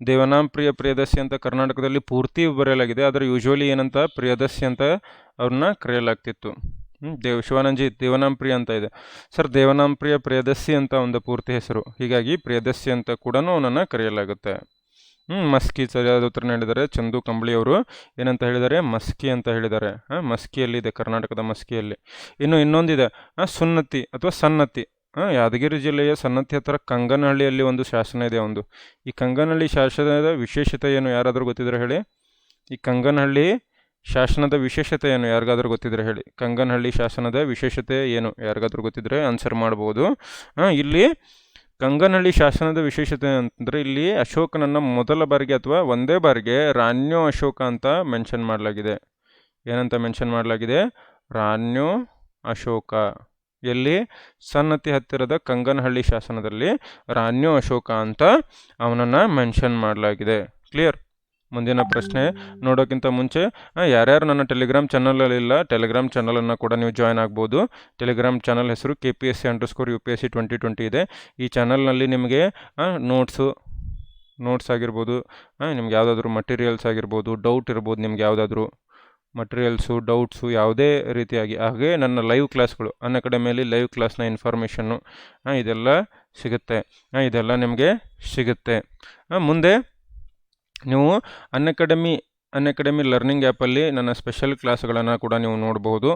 [SPEAKER 1] ದೇವನಾಂ ಪ್ರಿಯ ಪ್ರಿಯದಸ್ಸಿ ಅಂತ ಕರ್ನಾಟಕದಲ್ಲಿ ಪೂರ್ತಿ ಬರೆಯಲಾಗಿದೆ. ಆದರೆ ಯೂಶ್ವಲಿ ಏನಂತ? ಪ್ರಿಯದಸ್ಸಿ ಅಂತ ಅವ್ರನ್ನ ಕರೆಯಲಾಗ್ತಿತ್ತು. ದೇವ್ ಶಿವಾನಂದಜಿ ದೇವನಾಂಪ್ರಿಯ ಅಂತ ಇದೆ. ಸರ್, ದೇವನಾಂಪ್ರಿಯ ಪ್ರಿಯದಸ್ಸಿ ಅಂತ ಒಂದು ಪೂರ್ತಿ ಹೆಸರು. ಹೀಗಾಗಿ ಪ್ರಿಯದಸ್ಸಿ ಅಂತ ಕೂಡ ಅವನನ್ನು ಕರೆಯಲಾಗುತ್ತೆ. ಹ್ಞೂ ಮಸ್ಕಿ ಸರಿಯಾದ ಉತ್ತರ ನೀಡಿದ್ದಾರೆ? ಚಂದು ಕಂಬಳಿ ಅವರು ಏನಂತ ಹೇಳಿದ್ದಾರೆ? ಮಸ್ಕಿ ಅಂತ ಹೇಳಿದ್ದಾರೆ. ಹಾಂ ಮಸ್ಕಿಯಲ್ಲಿದೆ ಕರ್ನಾಟಕದ ಮಸ್ಕಿಯಲ್ಲಿ. ಇನ್ನು ಇನ್ನೊಂದಿದೆ. ಸುನ್ನತಿ ಅಥವಾ ಸನ್ನತಿ. ಹಾಂ, ಯಾದಗಿರಿ ಜಿಲ್ಲೆಯ ಸನ್ನತಿ ಹತ್ತಿರ ಕಂಗನಹಳ್ಳಿಯಲ್ಲಿ ಒಂದು ಶಾಸನ ಇದೆ ಒಂದು. ಈ ಕಂಗನಹಳ್ಳಿ ಶಾಸನದ ವಿಶೇಷತೆ ಏನು? ಯಾರಾದರೂ ಗೊತ್ತಿದ್ರೆ ಹೇಳಿ. ಈ ಕಂಗನಹಳ್ಳಿ ಶಾಸನದ ವಿಶೇಷತೆ ಏನು? ಯಾರಿಗಾದ್ರೂ ಗೊತ್ತಿದ್ರೆ ಹೇಳಿ. ಕಂಗನಹಳ್ಳಿ ಶಾಸನದ ವಿಶೇಷತೆ ಏನು? ಯಾರಿಗಾದ್ರೂ ಗೊತ್ತಿದ್ರೆ ಆನ್ಸರ್ ಮಾಡ್ಬೋದು. ಇಲ್ಲಿ ಕಂಗನಹಳ್ಳಿ ಶಾಸನದ ವಿಶೇಷತೆ ಅಂತಂದರೆ ಇಲ್ಲಿ ಅಶೋಕನನ್ನು ಮೊದಲ ಬಾರಿಗೆ ಅಥವಾ ಒಂದೇ ಬಾರಿಗೆ ರಾಣ್ಯೋ ಅಶೋಕ ಅಂತ ಮೆನ್ಷನ್ ಮಾಡಲಾಗಿದೆ. ಏನಂತ ಮೆನ್ಷನ್ ಮಾಡಲಾಗಿದೆ? ರಾಣ್ಯೋ ಅಶೋಕ. ಎಲ್ಲಿ? ಸನ್ನತಿ ಹತ್ತಿರದ ಕಂಗನಹಳ್ಳಿ ಶಾಸನದಲ್ಲಿ ರಾಣ್ಯೋ ಅಶೋಕ ಅಂತ ಅವನನ್ನು ಮೆನ್ಷನ್ ಮಾಡಲಾಗಿದೆ. ಕ್ಲಿಯರ್ ಮುಂದಿನ ಪ್ರಶ್ನೆ ನೋಡೋಕ್ಕಿಂತ ಮುಂಚೆ ಯಾರ್ಯಾರು ನನ್ನ ಟೆಲಿಗ್ರಾಮ್ ಚಾನಲಲ್ಲಿಲ್ಲ ಟೆಲಿಗ್ರಾಮ್ ಚಾನಲನ್ನು ಕೂಡ ನೀವು ಜಾಯ್ನ್ ಆಗ್ಬೋದು. ಟೆಲಿಗ್ರಾಮ್ ಚಾನಲ್ ಹೆಸರು K P S C underscore U P S C twenty twenty ಇದೆ. ಈ ಚಾನಲ್ನಲ್ಲಿ ನಿಮಗೆ ನೋಟ್ಸು ನೋಟ್ಸ್ ಆಗಿರ್ಬೋದು ನಿಮ್ಗೆ ಯಾವುದಾದ್ರೂ ಮಟೀರಿಯಲ್ಸ್ ಆಗಿರ್ಬೋದು ಡೌಟ್ ಇರ್ಬೋದು ನಿಮ್ಗೆ ಯಾವುದಾದ್ರೂ. ಮಟೀರಿಯಲ್ಸು ಡೌಟ್ಸು ಯಾವುದೇ ರೀತಿಯಾಗಿ, ಹಾಗೆ ನನ್ನ ಲೈವ್ ಕ್ಲಾಸ್ಗಳು ಅನ್ನ ಅಕಾಡೆಮಿಯಲ್ಲಿ ಲೈವ್ ಕ್ಲಾಸ್ನ ಇನ್ಫಾರ್ಮೇಷನ್ನು ಇದೆಲ್ಲ ಸಿಗುತ್ತೆ. ಇದೆಲ್ಲ ನಿಮಗೆ ಸಿಗುತ್ತೆ. ಮುಂದೆ ನೀವು Unacademy Unacademy learning ಆ್ಯಪಲ್ಲಿ ನನ್ನ ಸ್ಪೆಷಲ್ ಕ್ಲಾಸ್ಗಳನ್ನು ಕೂಡ ನೀವು ನೋಡ್ಬೋದು.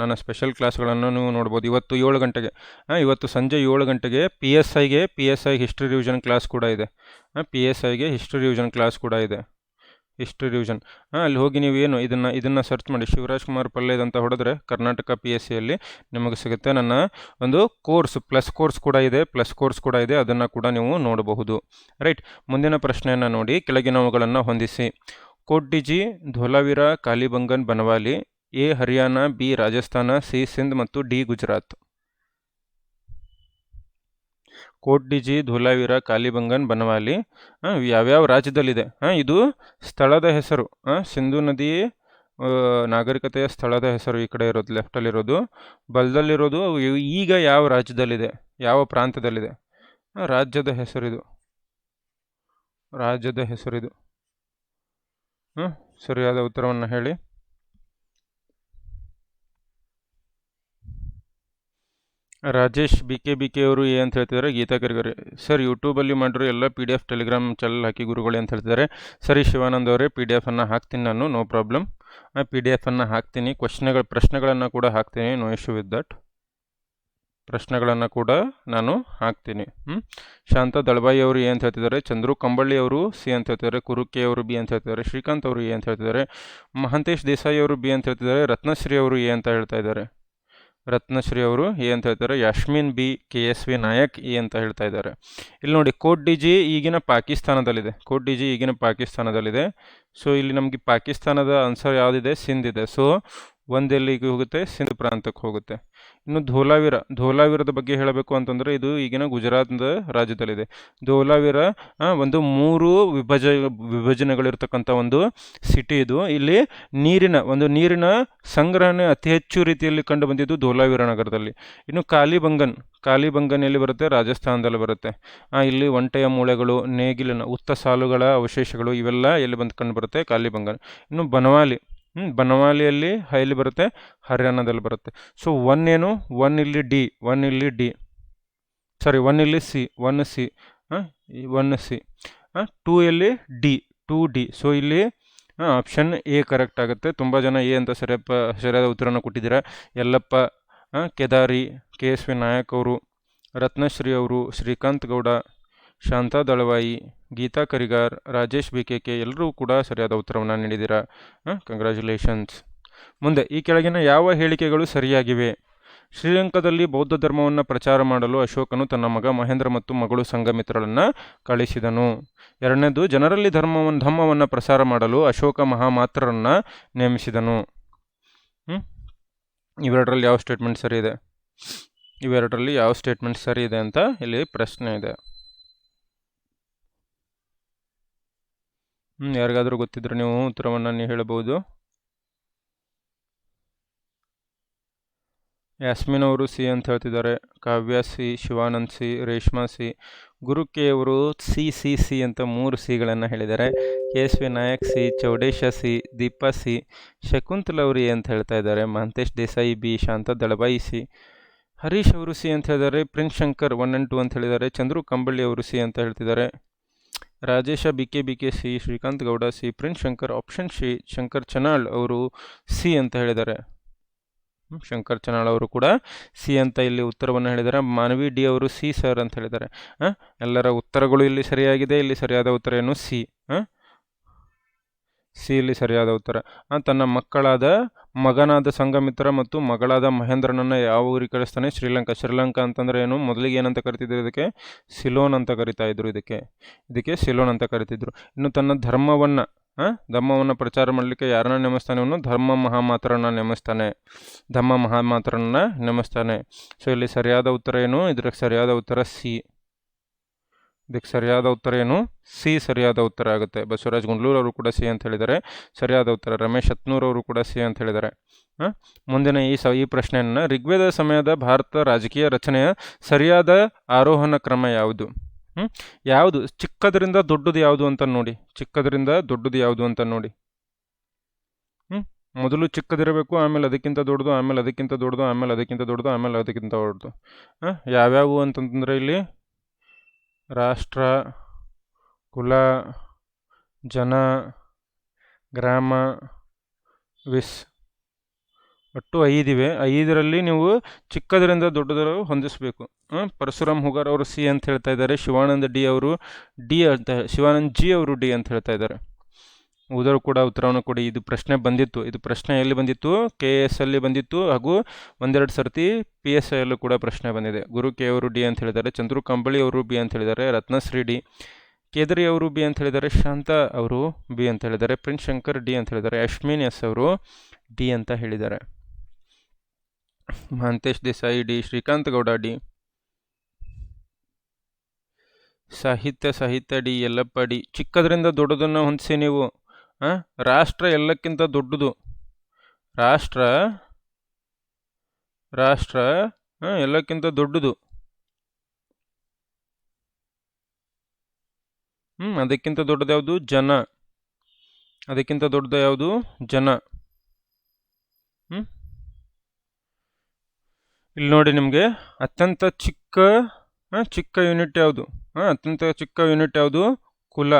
[SPEAKER 1] ನನ್ನ ಸ್ಪೆಷಲ್ ಕ್ಲಾಸ್ಗಳನ್ನು ನೀವು ನೋಡ್ಬೋದು. ಇವತ್ತು ಏಳು ಗಂಟೆಗೆ. ಇವತ್ತು ಸಂಜೆ ಏಳು ಗಂಟೆಗೆ P S ಐಗೆ P S I history revision class ಕೂಡ ಇದೆ. ಪಿ ಎಸ್ ಐಗೆ ಹಿಸ್ಟ್ರಿ ರಿವಿಷನ್ ಕ್ಲಾಸ್ ಕೂಡ ಇದೆ. ಹಿಸ್ಟ್ರಿ ರಿವಿಷನ್ ಅಲ್ಲಿ ಹೋಗಿ ನೀವು ಏನು ಇದನ್ನು ಇದನ್ನು ಸರ್ಚ್ ಮಾಡಿ. ಶಿವರಾಜ್ ಕುಮಾರ್ ಪಲ್ಲೇದ್ ಅಂತ ಹೊಡೆದ್ರೆ ಕರ್ನಾಟಕ ಪಿ ಎಸ್ ಸಿಯಲ್ಲಿ ನಿಮಗೆ ಸಿಗುತ್ತೆ ನನ್ನ ಒಂದು ಕೋರ್ಸ್ ಪ್ಲಸ್ ಕೋರ್ಸ್ ಕೂಡ ಇದೆ ಪ್ಲಸ್ ಕೋರ್ಸ್ ಕೂಡ ಇದೆ, ಅದನ್ನು ಕೂಡ ನೀವು ನೋಡಬಹುದು. ರೈಟ್ ಮುಂದಿನ ಪ್ರಶ್ನೆಯನ್ನು ನೋಡಿ ಕೆಳಗಿನವುಗಳನ್ನು ಹೊಂದಿಸಿ. Kot Diji Dholavira, Kalibangan, Banawali, A Haryana, B Rajasthan, C Sindh ಮತ್ತು ಡಿ ಗುಜರಾತ್. ಕೋಟ್ ಡಿಜಿ ಧೋಲಾವೀರ, ಕಾಲಿಬಂಗನ್, ಬನವಾಲಿ ಯಾವ್ಯಾವ ರಾಜ್ಯದಲ್ಲಿದೆ? ಇದು ಸ್ಥಳದ ಹೆಸರು. ಸಿಂಧು ನದಿ ನಾಗರಿಕತೆಯ ಸ್ಥಳದ ಹೆಸರು ಈ ಕಡೆ ಇರೋದು ಲೆಫ್ಟಲ್ಲಿರೋದು ಬಲದಲ್ಲಿರೋದು ಈಗ ಯಾವ ರಾಜ್ಯದಲ್ಲಿದೆ? ಯಾವ ಪ್ರಾಂತದಲ್ಲಿದೆ ರಾಜ್ಯದ ಹೆಸರಿದು. ರಾಜ್ಯದ ಹೆಸರಿದು. ಹಾಂ, ಸರಿಯಾದ ಉತ್ತರವನ್ನು ಹೇಳಿ. Rajesh B K B K ಅವರು ಏನು ಅಂತ ಹೇಳ್ತಿದ್ದಾರೆ. ಗೀತಾ ಕರಿಗರೆ. ಸರ್ ಯೂಟ್ಯೂಬಲ್ಲಿ ಮಾಡಿರೋ ಎಲ್ಲ P D F Telegram channel ಹಾಕಿ ಗುರುಗಳು ಅಂತ ಹೇಳ್ತಿದ್ದಾರೆ. ಸರಿ, ಶಿವಾನಂದ್ ಅವರೇ ಪಿ ಡಿ ಎಫನ್ನು ಹಾಕ್ತೀನಿ ನಾನು ನೋ ಪ್ರಾಬ್ಲಮ್ ಪಿ ಡಿ ಎಫನ್ನು ಹಾಕ್ತೀನಿ. ಕ್ವಶನ್ಗಳ ಪ್ರಶ್ನೆಗಳನ್ನು ಕೂಡ ಹಾಕ್ತೀನಿ ನೋ ಇಶ್ಯೂ ವಿತ್ ದಟ್ ಪ್ರಶ್ನೆಗಳನ್ನು ಕೂಡ ನಾನು ಹಾಕ್ತೀನಿ. ಹ್ಞೂ ಶಾಂತ ದಳಬಾಯಿ ಅವರು ಏನು ಹೇಳ್ತಿದ್ದಾರೆ. ಚಂದ್ರು ಕಂಬಳ್ಳಿ ಅವರು ಸಿ ಅಂತ ಹೇಳ್ತಿದ್ದಾರೆ. ಕುರುಕೆ ಅವರು ಬಿ ಅಂತ ಹೇಳ್ತಿದ್ದಾರೆ. ಶ್ರೀಕಾಂತ್ ಅವರು ಎ ಅಂತ ಹೇಳ್ತಿದ್ದಾರೆ. ಮಹಂತೇಶ್ ದೇಸಾಯಿ ಅವರು ಬಿ ಅಂತ ಹೇಳ್ತಿದ್ದಾರೆ. ರತ್ನಶ್ರೀ ಅವರು ಎ ಅಂತ ಹೇಳ್ತಾ ಇದ್ದಾರೆ. ರತ್ನಶ್ರೀ ಅವರು ಎ ಅಂತ ಹೇಳ್ತಾರೆ, Yashmin B K S V Nayak A ಅಂತ ಹೇಳ್ತಾ ಇದ್ದಾರೆ. ಇಲ್ಲಿ ನೋಡಿ, ಕೋಟ್ ಡಿ ಜಿ ಈಗಿನ ಪಾಕಿಸ್ತಾನದಲ್ಲಿದೆ. ಕೋಟ್ ಡಿ ಜಿ ಈಗಿನ ಪಾಕಿಸ್ತಾನದಲ್ಲಿದೆ. ಸೊ ಇಲ್ಲಿ ನಮಗೆ ಪಾಕಿಸ್ತಾನದ ಆನ್ಸರ್ ಯಾವುದಿದೆ? ಸಿಂಧ್ ಇದೆ. ಸೊ ಒಂದೆಲ್ಲಿಗೆ ಹೋಗುತ್ತೆ? ಸಿಂಧ್ ಪ್ರಾಂತಕ್ಕೆ ಹೋಗುತ್ತೆ. ಇನ್ನು ಧೋಲಾವಿರ, ಧೋಲಾವಿರದ ಬಗ್ಗೆ ಹೇಳಬೇಕು ಅಂತಂದರೆ ಇದು ಈಗಿನ ಗುಜರಾತ್ ರಾಜ್ಯದಲ್ಲಿದೆ. ಧೋಲಾವಿರ ಒಂದು ಮೂರು ವಿಭಜ, ವಿಭಜನೆಗಳಿರ್ತಕ್ಕಂಥ ಒಂದು ಸಿಟಿ ಇದು. ಇಲ್ಲಿ ನೀರಿನ, ಒಂದು ನೀರಿನ ಸಂಗ್ರಹಣೆ ಅತಿ ಹೆಚ್ಚು ರೀತಿಯಲ್ಲಿ ಕಂಡು ಬಂದಿದ್ದು ಧೋಲಾವೀರ ನಗರದಲ್ಲಿ. ಇನ್ನು ಕಾಲಿಬಂಗನ್ ಕಾಲಿಬಂಗನ್ ಎಲ್ಲಿ ಬರುತ್ತೆ, ರಾಜಸ್ಥಾನದಲ್ಲಿ ಬರುತ್ತೆ. ಇಲ್ಲಿ ಒಂಟೆಯ ಮೂಳೆಗಳು, ನೇಗಿಲಿನ, ಉತ್ತ ಸಾಲುಗಳ ಅವಶೇಷಗಳು ಇವೆಲ್ಲ ಎಲ್ಲಿ ಬಂದು ಕಂಡು ಬರುತ್ತೆ? ಕಾಲಿಬಂಗನ್. ಇನ್ನು ಬನವಾಲಿ ಹ್ಮ್, ಬನವಾಲಿಯಲ್ಲಿ ಹೈಲಿ ಬರುತ್ತೆ ಹರ್ಯಾಣದಲ್ಲಿ ಬರುತ್ತೆ. ಸೊ ಒನ್ ಏನು? ಒನ್ ಇಲ್ಲಿ ಡಿ ಒನ್ ಇಲ್ಲಿ ಡಿ ಸಾರಿ ಒನ್ ಇಲ್ಲಿ C one C one C two ಇಲ್ಲಿ ಡಿ ಟೂ ಡಿ ಸೊ ಇಲ್ಲಿ ಆಪ್ಷನ್ ಎ ಕರೆಕ್ಟ್ ಆಗುತ್ತೆ. ತುಂಬ ಜನ ಎ ಅಂತ ಸರಿಯಪ್ಪ ಸರಿಯಾದ ಉತ್ತರನ ಕೊಟ್ಟಿದ್ದೀರಾ. Yellappa Kedari K S V Nayak ಅವರು ರತ್ನಶ್ರೀ ಅವರು Srikanth Gowda Shanta Dalavayi Geeta Karigar, Rajesh B K K ಎಲ್ಲರೂ ಕೂಡ ಸರಿಯಾದ ಉತ್ತರವನ್ನು ನೀಡಿದ್ದೀರಾ? ಕಂಗ್ರ್ಯಾಚುಲೇಷನ್ಸ್ ಮುಂದೆ, ಈ ಕೆಳಗಿನ ಯಾವ ಹೇಳಿಕೆಗಳು ಸರಿಯಾಗಿವೆ? ಶ್ರೀಲಂಕಾದಲ್ಲಿ ಬೌದ್ಧ ಧರ್ಮವನ್ನು ಪ್ರಚಾರ ಮಾಡಲು ಅಶೋಕನು ತನ್ನ ಮಗ ಮಹೇಂದ್ರ ಮತ್ತು ಮಗಳು ಸಂಗಮಿತ್ರರನ್ನು ಕಳಿಸಿದನು. ಎರಡನೇದು, ಜನರಲ್ಲಿ ಧರ್ಮವನ್ನು ಧರ್ಮವನ್ನು ಪ್ರಸಾರ ಮಾಡಲು ಅಶೋಕ ಮಹಾಮಾತ್ರರನ್ನು ನೇಮಿಸಿದನು? ಇವೆರಡರಲ್ಲಿ ಯಾವ ಸ್ಟೇಟ್ಮೆಂಟ್ ಸರಿ ಇದೆ? ಇವೆರಡರಲ್ಲಿ ಯಾವ ಸ್ಟೇಟ್ಮೆಂಟ್ ಸರಿ ಇದೆ ಅಂತ ಇಲ್ಲಿ ಪ್ರಶ್ನೆ ಇದೆ. ಹ್ಞೂ ಯಾರಿಗಾದರೂ ಗೊತ್ತಿದ್ರೆ ನೀವು ಉತ್ತರವನ್ನು ನೀವು ಹೇಳಬಹುದು. ಯಾಸ್ಮಿನ್ ಅವರು ಸಿ ಅಂತ ಹೇಳ್ತಿದ್ದಾರೆ. Kavya C, Shivanand C, Reshma C. Guru K ಅವರು ಸಿ ಸಿ ಸಿ ಅಂತ ಮೂರು ಸಿಗಳನ್ನು ಹೇಳಿದ್ದಾರೆ. K S V Nayak C, Chowdesha C, Deepa C Shakuntala ಅವರು ಎ ಅಂತ ಹೇಳ್ತಾ ಇದ್ದಾರೆ. Mahantesh Desai B, Shanta Dalavayi C. Harish ಅವರು ಸಿ ಅಂತ ಹೇಳಿದ್ದಾರೆ Prince Shankar one and two ಅಂತ ಹೇಳಿದ್ದಾರೆ. ಚಂದ್ರು ಕಂಬಳ್ಳಿ ಅವರು ಸಿ ಅಂತ ಹೇಳ್ತಿದ್ದಾರೆ. Rajesh B K B K C Srikanth Gowda C Prince Shankar, option C, Shankar Chanal ಅವರು ಸಿ ಅಂತ ಹೇಳಿದ್ದಾರೆ. ಶಂಕರ್ ಚನಾಳ್ ಅವರು ಕೂಡ ಸಿ ಅಂತ ಇಲ್ಲಿ ಉತ್ತರವನ್ನು ಹೇಳಿದ್ದಾರೆ. ಮಾನವಿ ಡಿ ಅವರು ಸಿ, ಸರ್ ಅಂತ ಹೇಳಿದ್ದಾರೆ. ಎಲ್ಲರ ಉತ್ತರಗಳು ಇಲ್ಲಿ ಸರಿಯಾಗಿದೆ, ಇಲ್ಲಿ ಸರಿಯಾದ ಉತ್ತರ ಏನು? ಸಿ. ಸಿ, ಇಲ್ಲಿ ಸರಿಯಾದ ಉತ್ತರ. ತನ್ನ ಮಕ್ಕಳಾದ ಮಗನಾದ ಸಂಘಮಿತ್ರ ಮತ್ತು ಮಗಳಾದ ಮಹೇಂದ್ರನನ್ನು ಯಾವ ಊರಿಗೆ ಕಳಿಸ್ತಾನೆ? ಶ್ರೀಲಂಕಾ. ಶ್ರೀಲಂಕಾ ಅಂತಂದ್ರೆ ಏನು? ಮೊದಲಿಗೆ ಏನಂತ ಕರಿತಿದ್ರು ಇದಕ್ಕೆ? ಸಿಲೋನ್ ಅಂತ ಕರಿತಾ ಇದ್ರು ಇದಕ್ಕೆ. ಇದಕ್ಕೆ ಸಿಲೋನ್ ಅಂತ ಕರಿತಿದ್ರು. ಇನ್ನು ತನ್ನ ಧರ್ಮವನ್ನು ಧರ್ಮವನ್ನು ಪ್ರಚಾರ ಮಾಡಲಿಕ್ಕೆ ಯಾರನ್ನ ನೇಮಿಸ್ತಾನೆ ಅವನು ಧರ್ಮ ಮಹಾಮಾತ್ರನ ನೇಮಿಸ್ತಾನೆ. ಧಮ್ಮ ಮಹಾಮಾತ್ರನ ನೇಮಿಸ್ತಾನೆ. ಸೊ ಇಲ್ಲಿ ಸರಿಯಾದ ಉತ್ತರ ಏನು? ಇದಕ್ಕೆ ಸರಿಯಾದ ಉತ್ತರ ಸಿ. ಇದಕ್ಕೆ ಸರಿಯಾದ ಉತ್ತರ ಏನು? ಸಿ ಸರಿಯಾದ ಉತ್ತರ ಆಗುತ್ತೆ. ಬಸವರಾಜ್ ಗುಂಡ್ಲೂರ್ ಅವರು ಕೂಡ ಸಿ ಅಂತ ಹೇಳಿದ್ದಾರೆ. ಸರಿಯಾದ ಉತ್ತರ ರಮೇಶ್ ಹತ್ನೂರ್ ಅವರು ಕೂಡ ಸಿ ಅಂತ ಹೇಳಿದ್ದಾರೆ? ಮುಂದಿನ ಈ ಸ, ಈ ಪ್ರಶ್ನೆಯನ್ನು ಋಗ್ವೇದ ಸಮಯದ ಭಾರತ ರಾಜಕೀಯ ರಚನೆಯ ಸರಿಯಾದ ಆರೋಹಣ ಕ್ರಮ ಯಾವುದು? ಯಾವುದು? ಚಿಕ್ಕದರಿಂದ ದೊಡ್ಡದು ಯಾವುದು ಅಂತ ನೋಡಿ. ಚಿಕ್ಕದರಿಂದ ದೊಡ್ಡದು ಯಾವುದು ಅಂತ ನೋಡಿ? ಮೊದಲು ಚಿಕ್ಕದಿರಬೇಕು, ಆಮೇಲೆ ಅದಕ್ಕಿಂತ ದೊಡ್ಡದು, ಆಮೇಲೆ ಅದಕ್ಕಿಂತ ದೊಡ್ಡದು, ಆಮೇಲೆ ಅದಕ್ಕಿಂತ ದೊಡ್ಡದು, ಆಮೇಲೆ ಅದಕ್ಕಿಂತ ದೊಡ್ಡದು? ಯಾವ್ಯಾವು ಅಂತಂತಂದ್ರೆ ಇಲ್ಲಿ? ರಾಷ್ಟ್ರ, ಕುಲ, ಜನ, ಗ್ರಾಮ, ವಿಸ್ ಒಟ್ಟು ಐದಿವೆ ಐದರಲ್ಲಿ ನೀವು ಚಿಕ್ಕದರಿಂದ ದೊಡ್ಡದರ ಹೊಂದಿಸಬೇಕು. ಪರಶುರಾಮ್ ಹುಗಾರ್ ಅವರು ಸಿ ಅಂತ ಹೇಳ್ತಾ ಇದ್ದಾರೆ, ಶಿವಾನಂದ ಡಿ ಅವರು ಡಿ ಅಂತ, ಶಿವಾನಂದ್ ಜಿ ಅವರು ಡಿ ಅಂತ ಹೇಳ್ತಾ ಇದ್ದಾರೆ. ಉದರು ಕೂಡ ಉತ್ತರವನ್ನು ಕೊಡಿ. ಇದು ಪ್ರಶ್ನೆ ಬಂದಿತ್ತು. ಇದು ಪ್ರಶ್ನೆ ಎಲ್ಲಿ ಬಂದಿತ್ತು? ಕೆ ಎಸ್ ಅಲ್ಲಿ ಬಂದಿತ್ತು. ಹಾಗೂ ಒಂದೆರಡು ಸರ್ತಿ ಪಿ ಎಸ್ ಐ ಅಲ್ಲೂ ಕೂಡ ಪ್ರಶ್ನೆ ಬಂದಿದೆ. ಗುರು ಕೆ ಅವರು ಡಿ ಅಂತ ಹೇಳಿದ್ದಾರೆ. ಚಂದ್ರು ಕಂಬಳಿ ಅವರು ಬಿ ಅಂತ ಹೇಳಿದ್ದಾರೆ. ರತ್ನಶ್ರೀ ಡಿ. ಕೇದರಿ ಅವರು ಬಿ ಅಂತ ಹೇಳಿದ್ದಾರೆ. ಶಾಂತ ಅವರು ಬಿ ಅಂತ ಹೇಳಿದ್ದಾರೆ. ಪ್ರಿನ್ಸ್ ಶಂಕರ್ ಡಿ ಅಂತ ಹೇಳಿದ್ದಾರೆ. ಅಶ್ಮಿನ್ ಎಸ್ ಅವರು ಡಿ ಅಂತ ಹೇಳಿದ್ದಾರೆ. Mahantesh Desai D. Srikanth Gowda D. Sahitya Sahitya D. Yellappa D. ಚಿಕ್ಕದರಿಂದ ದೊಡ್ಡದನ್ನು ಹೊಂದಿಸಿ ನೀವು? ರಾಷ್ಟ್ರ ಎಲ್ಲಕ್ಕಿಂತ ದೊಡ್ಡದು. ರಾಷ್ಟ್ರ ರಾಷ್ಟ್ರ ಎಲ್ಲಕ್ಕಿಂತ ದೊಡ್ಡದು. ಹ್ಞೂ ಅದಕ್ಕಿಂತ ದೊಡ್ಡದು ಯಾವುದು? ಜನ. ಅದಕ್ಕಿಂತ ದೊಡ್ಡದು ಯಾವುದು? ಜನ. ಹ್ಞೂ ಇಲ್ಲಿ ನೋಡಿ ನಿಮಗೆ, ಅತ್ಯಂತ ಚಿಕ್ಕ ಚಿಕ್ಕ ಯೂನಿಟ್ ಯಾವುದು? ಅತ್ಯಂತ ಚಿಕ್ಕ ಯೂನಿಟ್ ಯಾವುದು? ಕುಲ.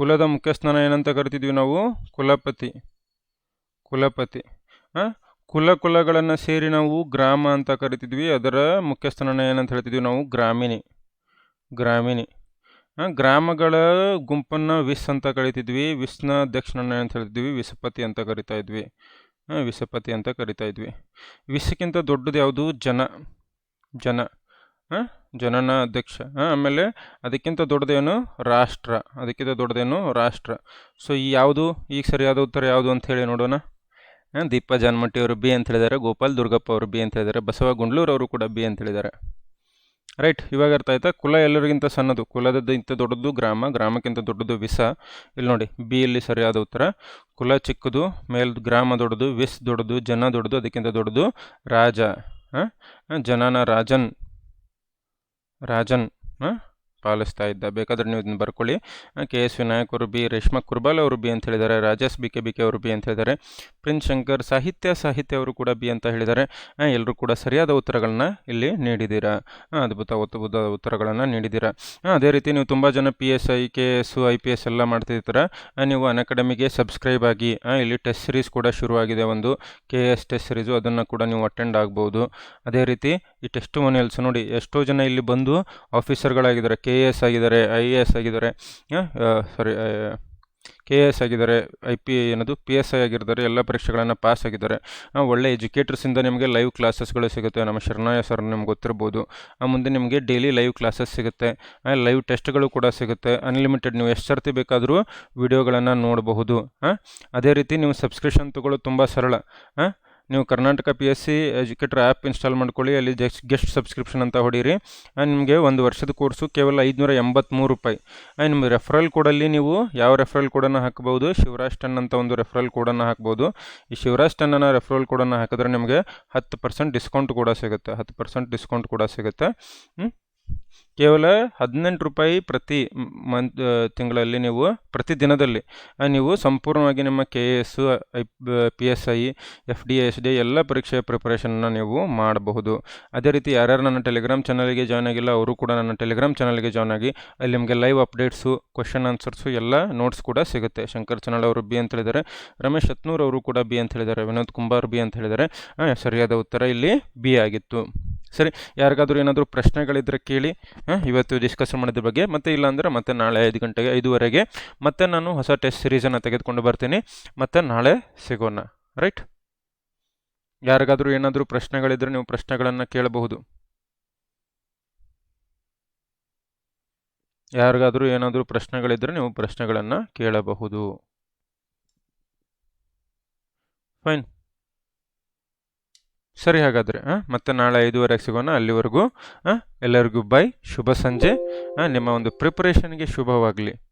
[SPEAKER 1] ಕುಲದ ಮುಖ್ಯಸ್ಥನ ಏನಂತ ಕರಿತಿದ್ವಿ ನಾವು? ಕುಲಪತಿ. ಕುಲಪತಿ. ಆ, ಕುಲ ಕುಲಗಳನ್ನು ಸೇರಿ ನಾವು ಗ್ರಾಮ ಅಂತ ಕರಿತಿದ್ವಿ. ಅದರ ಮುಖ್ಯಸ್ಥಾನ ಏನಂತ ಹೇಳ್ತಿದ್ವಿ ನಾವು? ಗ್ರಾಮಿಣಿ. ಗ್ರಾಮಿಣಿ. ಗ್ರಾಮಗಳ ಗುಂಪನ್ನು ವಿಸ್ ಅಂತ ಕರಿತಿದ್ವಿ. ವಿಸ್ನ ಅಧ್ಯಕ್ಷನನ್ನು ಅಂತ ಹೇಳ್ತಿದ್ವಿ? ವಿಸಪತಿ ಅಂತ ಕರಿತಾ ಇದ್ವಿ. ಹಾಂ? ವಿಸಪತಿ ಅಂತ ಕರಿತಾ ಇದ್ವಿ. ವಿಸ್ಕ್ಕಿಂತ ದೊಡ್ಡದು ಯಾವುದು? ಜನ. ಜನ. ಆ, ಜನನ ಅಧ್ಯಕ್ಷ. ಆಮೇಲೆ ಅದಕ್ಕಿಂತ ದೊಡ್ಡದೇನು? ರಾಷ್ಟ್ರ. ಅದಕ್ಕಿಂತ ದೊಡ್ಡದೇನು? ರಾಷ್ಟ್ರ. ಸೊ ಈ ಯಾವುದು? ಈಗ ಸರಿಯಾದ ಉತ್ತರ ಯಾವುದು ಅಂತ ಹೇಳಿ ನೋಡೋಣ. ಹಾಂ ದೀಪಾ ಜಾನ್ಮಟ್ಟಿ ಅವರು ಬಿ ಅಂತ ಹೇಳಿದ್ದಾರೆ. ಗೋಪಾಲ್ ದುರ್ಗಪ್ಪ ಅವರು ಬಿ ಅಂತ ಹೇಳಿದ್ದಾರೆ. ಬಸವ ಗುಂಡ್ಲೂರು ಅವರು ಕೂಡ ಬಿ ಅಂತ ಹೇಳಿದ್ದಾರೆ. ರೈಟ್ ಇವಾಗ ಅರ್ಥ ಆಯ್ತಾ? ಕುಲ ಎಲ್ಲರಿಗಿಂತ ಸಣ್ಣದು. ಕುಲದಕ್ಕಿಂತ ದೊಡ್ಡದು ಗ್ರಾಮ ಗ್ರಾಮಕ್ಕಿಂತ ದೊಡ್ಡದು ವಿಸ. ಇಲ್ಲಿ ನೋಡಿ ಬಿ ಇಲ್ಲಿ ಸರಿಯಾದ ಉತ್ತರ. ಕುಲ ಚಿಕ್ಕದು ಮೇಲ್ ಗ್ರಾಮ ದೊಡ್ಡದು ವಿಸ್ ದೊಡ್ಡದು ಜನ ದೊಡ್ಡದು ಅದಕ್ಕಿಂತ ದೊಡ್ಡದು ರಾಜ. ಹಾಂ ಜನನ ರಾಜನ್. ರಾಜನ್? ಪಾಲಿಸ್ತಾ ಇದ್ದ. ಬೇಕಾದ್ರೆ ನೀವು ಇದನ್ನು ಬರ್ಕೊಳ್ಳಿ. ಕೆ ಎಸ್ ವಿನಾಯಕ್ ಅವರು ಬಿ, ರೇಷ್ಮಾ ಕುರ್ಬಾಲ್ ಅವರು ಬಿ ಅಂತ ಹೇಳಿದ್ದಾರೆ. Rajesh B, K B, K ಅವರು ಬಿ ಅಂತ ಹೇಳಿದ್ದಾರೆ. ಪ್ರಿನ್ಸ್ ಶಂಕರ್, ಸಾಹಿತ್ಯ ಸಾಹಿತ್ಯ ಅವರು ಕೂಡ ಬಿ ಅಂತ ಹೇಳಿದ್ದಾರೆ. ಎಲ್ಲರೂ ಕೂಡ ಸರಿಯಾದ ಉತ್ತರಗಳನ್ನ ಇಲ್ಲಿ ನೀಡಿದ್ದೀರಾ? ಅದ್ಭುತ ಅದ್ಭುತ ಉತ್ತರಗಳನ್ನು ನೀಡಿದ್ದೀರಾ? ಅದೇ ರೀತಿ ನೀವು ತುಂಬ ಜನ P S I K S I P S ಎಲ್ಲ ಮಾಡ್ತಿದ್ದೀರ? ನೀವು ಅನ್ ಅಕಾಡೆಮಿಗೆ ಸಬ್ಸ್ಕ್ರೈಬ್ ಆಗಿ ಇಲ್ಲಿ ಟೆಸ್ಟ್ ಸೀರೀಸ್ ಕೂಡ ಶುರುವಾಗಿದೆ ಒಂದು. ಕೆ ಎಸ್ ಟೆಸ್ಟ್ ಸೀರೀಸು ಅದನ್ನು ಕೂಡ ನೀವು ಅಟೆಂಡ್ ಆಗ್ಬೋದು. ಅದೇ ರೀತಿ ಈ ಟೆಸ್ಟ್ ನೋಡಿ ಎಷ್ಟೋ ಜನ ಇಲ್ಲಿ ಬಂದು ಆಫೀಸರ್ಗಳಾಗಿದ್ದಾರೆ ಕೆ ಎ ಎಸ್ ಆಗಿದ್ದಾರೆ ಐ ಎ ಎಸ್ ಆಗಿದ್ದಾರೆ ಸಾರಿ ಕೆ ಎ ಎಸ್ ಆಗಿದ್ದಾರೆ ಐ ಪಿ ಏನದು ಪಿ ಎಸ್ ಐ ಆಗಿರ್ತಾರೆ ಎಲ್ಲ ಪರೀಕ್ಷೆಗಳನ್ನು ಪಾಸ್ ಆಗಿದ್ದಾರೆ. ಒಳ್ಳೆ ಎಜುಕೇಟರ್ಸಿಂದ ನಿಮಗೆ ಲೈವ್ ಕ್ಲಾಸಸ್ಗಳು ಸಿಗುತ್ತೆ. ನಮ್ಮ ಶರಣಯ್ಯ ಸರ್ ನಿಮ್ಗೆ ಗೊತ್ತಿರ್ಬೋದು. ಆ, ಮುಂದೆ ನಿಮಗೆ ಡೈಲಿ ಲೈವ್ ಕ್ಲಾಸಸ್ ಸಿಗುತ್ತೆ. ಲೈವ್ ಟೆಸ್ಟ್ಗಳು ಕೂಡ ಸಿಗುತ್ತೆ. ಅನ್ಲಿಮಿಟೆಡ್ ನೀವು ಎಷ್ಟು ಸರ್ತಿ ಬೇಕಾದರೂ ವಿಡಿಯೋಗಳನ್ನು ನೋಡಬಹುದು. ಅದೇ ರೀತಿ ನೀವು ಸಬ್ಸ್ಕ್ರಿಪ್ಷನ್ ತಗೊಳ್ಳೋದು ತುಂಬ ಸರಳ. ನೀವು Karnataka P S C educator app install ಮಾಡ್ಕೊಳ್ಳಿ, ಅಲ್ಲಿ ಜಸ್ಟ್ ಗೆಸ್ಟ್ ಸಬ್ಸ್ಕ್ರಿಪ್ಷನ್ ಅಂತ ಹೊಡೀರಿ. ನಿಮಗೆ ಒಂದು ವರ್ಷದ ಕೋರ್ಸು ಕೇವಲ ಐದುನೂರ ಎಂಬತ್ತ್ಮೂರು ರೂಪಾಯಿ. ನಿಮ್ಮ ರೆಫರಲ್ ಕೋಡಲ್ಲಿ ನೀವು ಯಾವ ರೆಫರಲ್ ಕೋಡನ್ನು ಹಾಕ್ಬೋದು ಶಿವರಾಜ್ ಟನ್ ಅಂತ ಒಂದು ರೆಫರಲ್ ಕೋಡನ್ನು ಹಾಕ್ಬೋದು. ಈ ಶಿವರಾಜ್ ಟನ್ನನ ರೆಫರಲ್ ಕೋಡನ್ನು ಹಾಕಿದ್ರೆ ನಿಮಗೆ ಹತ್ತು ಪರ್ಸೆಂಟ್ ಡಿಸ್ಕೌಂಟ್ ಕೂಡ ಸಿಗುತ್ತೆ. ಹತ್ತು ಪರ್ಸೆಂಟ್ ಡಿಸ್ಕೌಂಟ್ ಕೂಡ ಸಿಗುತ್ತೆ? ಕೇವಲ ಹದಿನೆಂಟು ರೂಪಾಯಿ ಪ್ರತಿ ಮಂತ್ ತಿಂಗಳಲ್ಲಿ ನೀವು, ಪ್ರತಿ ದಿನದಲ್ಲಿ ನೀವು ಸಂಪೂರ್ಣವಾಗಿ ನಿಮ್ಮ K A S I P S I F D S D ಎಲ್ಲ ಪರೀಕ್ಷೆಯ ಪ್ರಿಪರೇಷನ್ನ ನೀವು ಮಾಡಬಹುದು. ಅದೇ ರೀತಿ ಯಾರ್ಯಾರು ನನ್ನ ಟೆಲಿಗ್ರಾಮ್ ಚಾನಲ್ಗೆ ಜಾಯ್ನ್ ಆಗಿಲ್ಲ, ಅವರು ಕೂಡ ನನ್ನ ಟೆಲಿಗ್ರಾಮ್ ಚಾನಲ್ಗೆ ಜಾಯ್ನ್ ಆಗಿ, ಅಲ್ಲಿ ನಿಮಗೆ ಲೈವ್ ಅಪ್ಡೇಟ್ಸು ಕ್ವಶನ್ ಆನ್ಸರ್ಸು ಎಲ್ಲ ನೋಟ್ಸ್ ಕೂಡ ಸಿಗುತ್ತೆ. ಶಂಕರ್ ಚಾನಲ್ ಅವರು ಬಿ ಅಂತ ಹೇಳಿದ್ದಾರೆ, ರಮೇಶ್ ಹತ್ನೂರ್ ಅವರು ಕೂಡ ಬಿ ಅಂತ ಹೇಳಿದ್ದಾರೆ, ವಿನೋದ್ ಕುಂಬಾರ್ ಬಿ ಅಂತ ಹೇಳಿದ್ದಾರೆ. ಸರಿಯಾದ ಉತ್ತರ ಇಲ್ಲಿ ಬಿ ಆಗಿತ್ತು. ಸರಿ, ಯಾರಿಗಾದರೂ ಏನಾದರೂ ಪ್ರಶ್ನೆಗಳಿದ್ದರೆ ಕೇಳಿ ಇವತ್ತು ಡಿಸ್ಕಷನ್ ಮಾಡಿದ್ರ ಬಗ್ಗೆ, ಮತ್ತೆ ಇಲ್ಲಾಂದರೆ ಮತ್ತೆ ನಾಳೆ ಐದು ಗಂಟೆಗೆ, ಐದುವರೆಗೆ ಮತ್ತೆ ನಾನು ಹೊಸ ಟೆಸ್ಟ್ ಸಿರೀಸನ್ನು ತೆಗೆದುಕೊಂಡು ಬರ್ತೀನಿ. ಮತ್ತೆ ನಾಳೆ ಸಿಗೋಣ ರೈಟ್ ಯಾರಿಗಾದರೂ ಏನಾದರೂ ಪ್ರಶ್ನೆಗಳಿದ್ದರೆ ನೀವು ಪ್ರಶ್ನೆಗಳನ್ನು ಕೇಳಬಹುದು. ಯಾರಿಗಾದರೂ ಏನಾದರೂ ಪ್ರಶ್ನೆಗಳಿದ್ದರೆ ನೀವು ಪ್ರಶ್ನೆಗಳನ್ನು ಕೇಳಬಹುದು. ಫೈನ್ ಸರಿ ಹಾಗಾದರೆ ಮತ್ತೆ ನಾಳೆ ಐದುವರೆಗೆ ಸಿಗೋಣ, ಅಲ್ಲಿವರೆಗೂ, ಹಾಂ? ಎಲ್ಲರಿಗೂ ಬೈ ಶುಭ ಸಂಜೆ ನಿಮ್ಮ ಒಂದು ಪ್ರಿಪರೇಷನ್ಗೆ ಶುಭವಾಗಲಿ.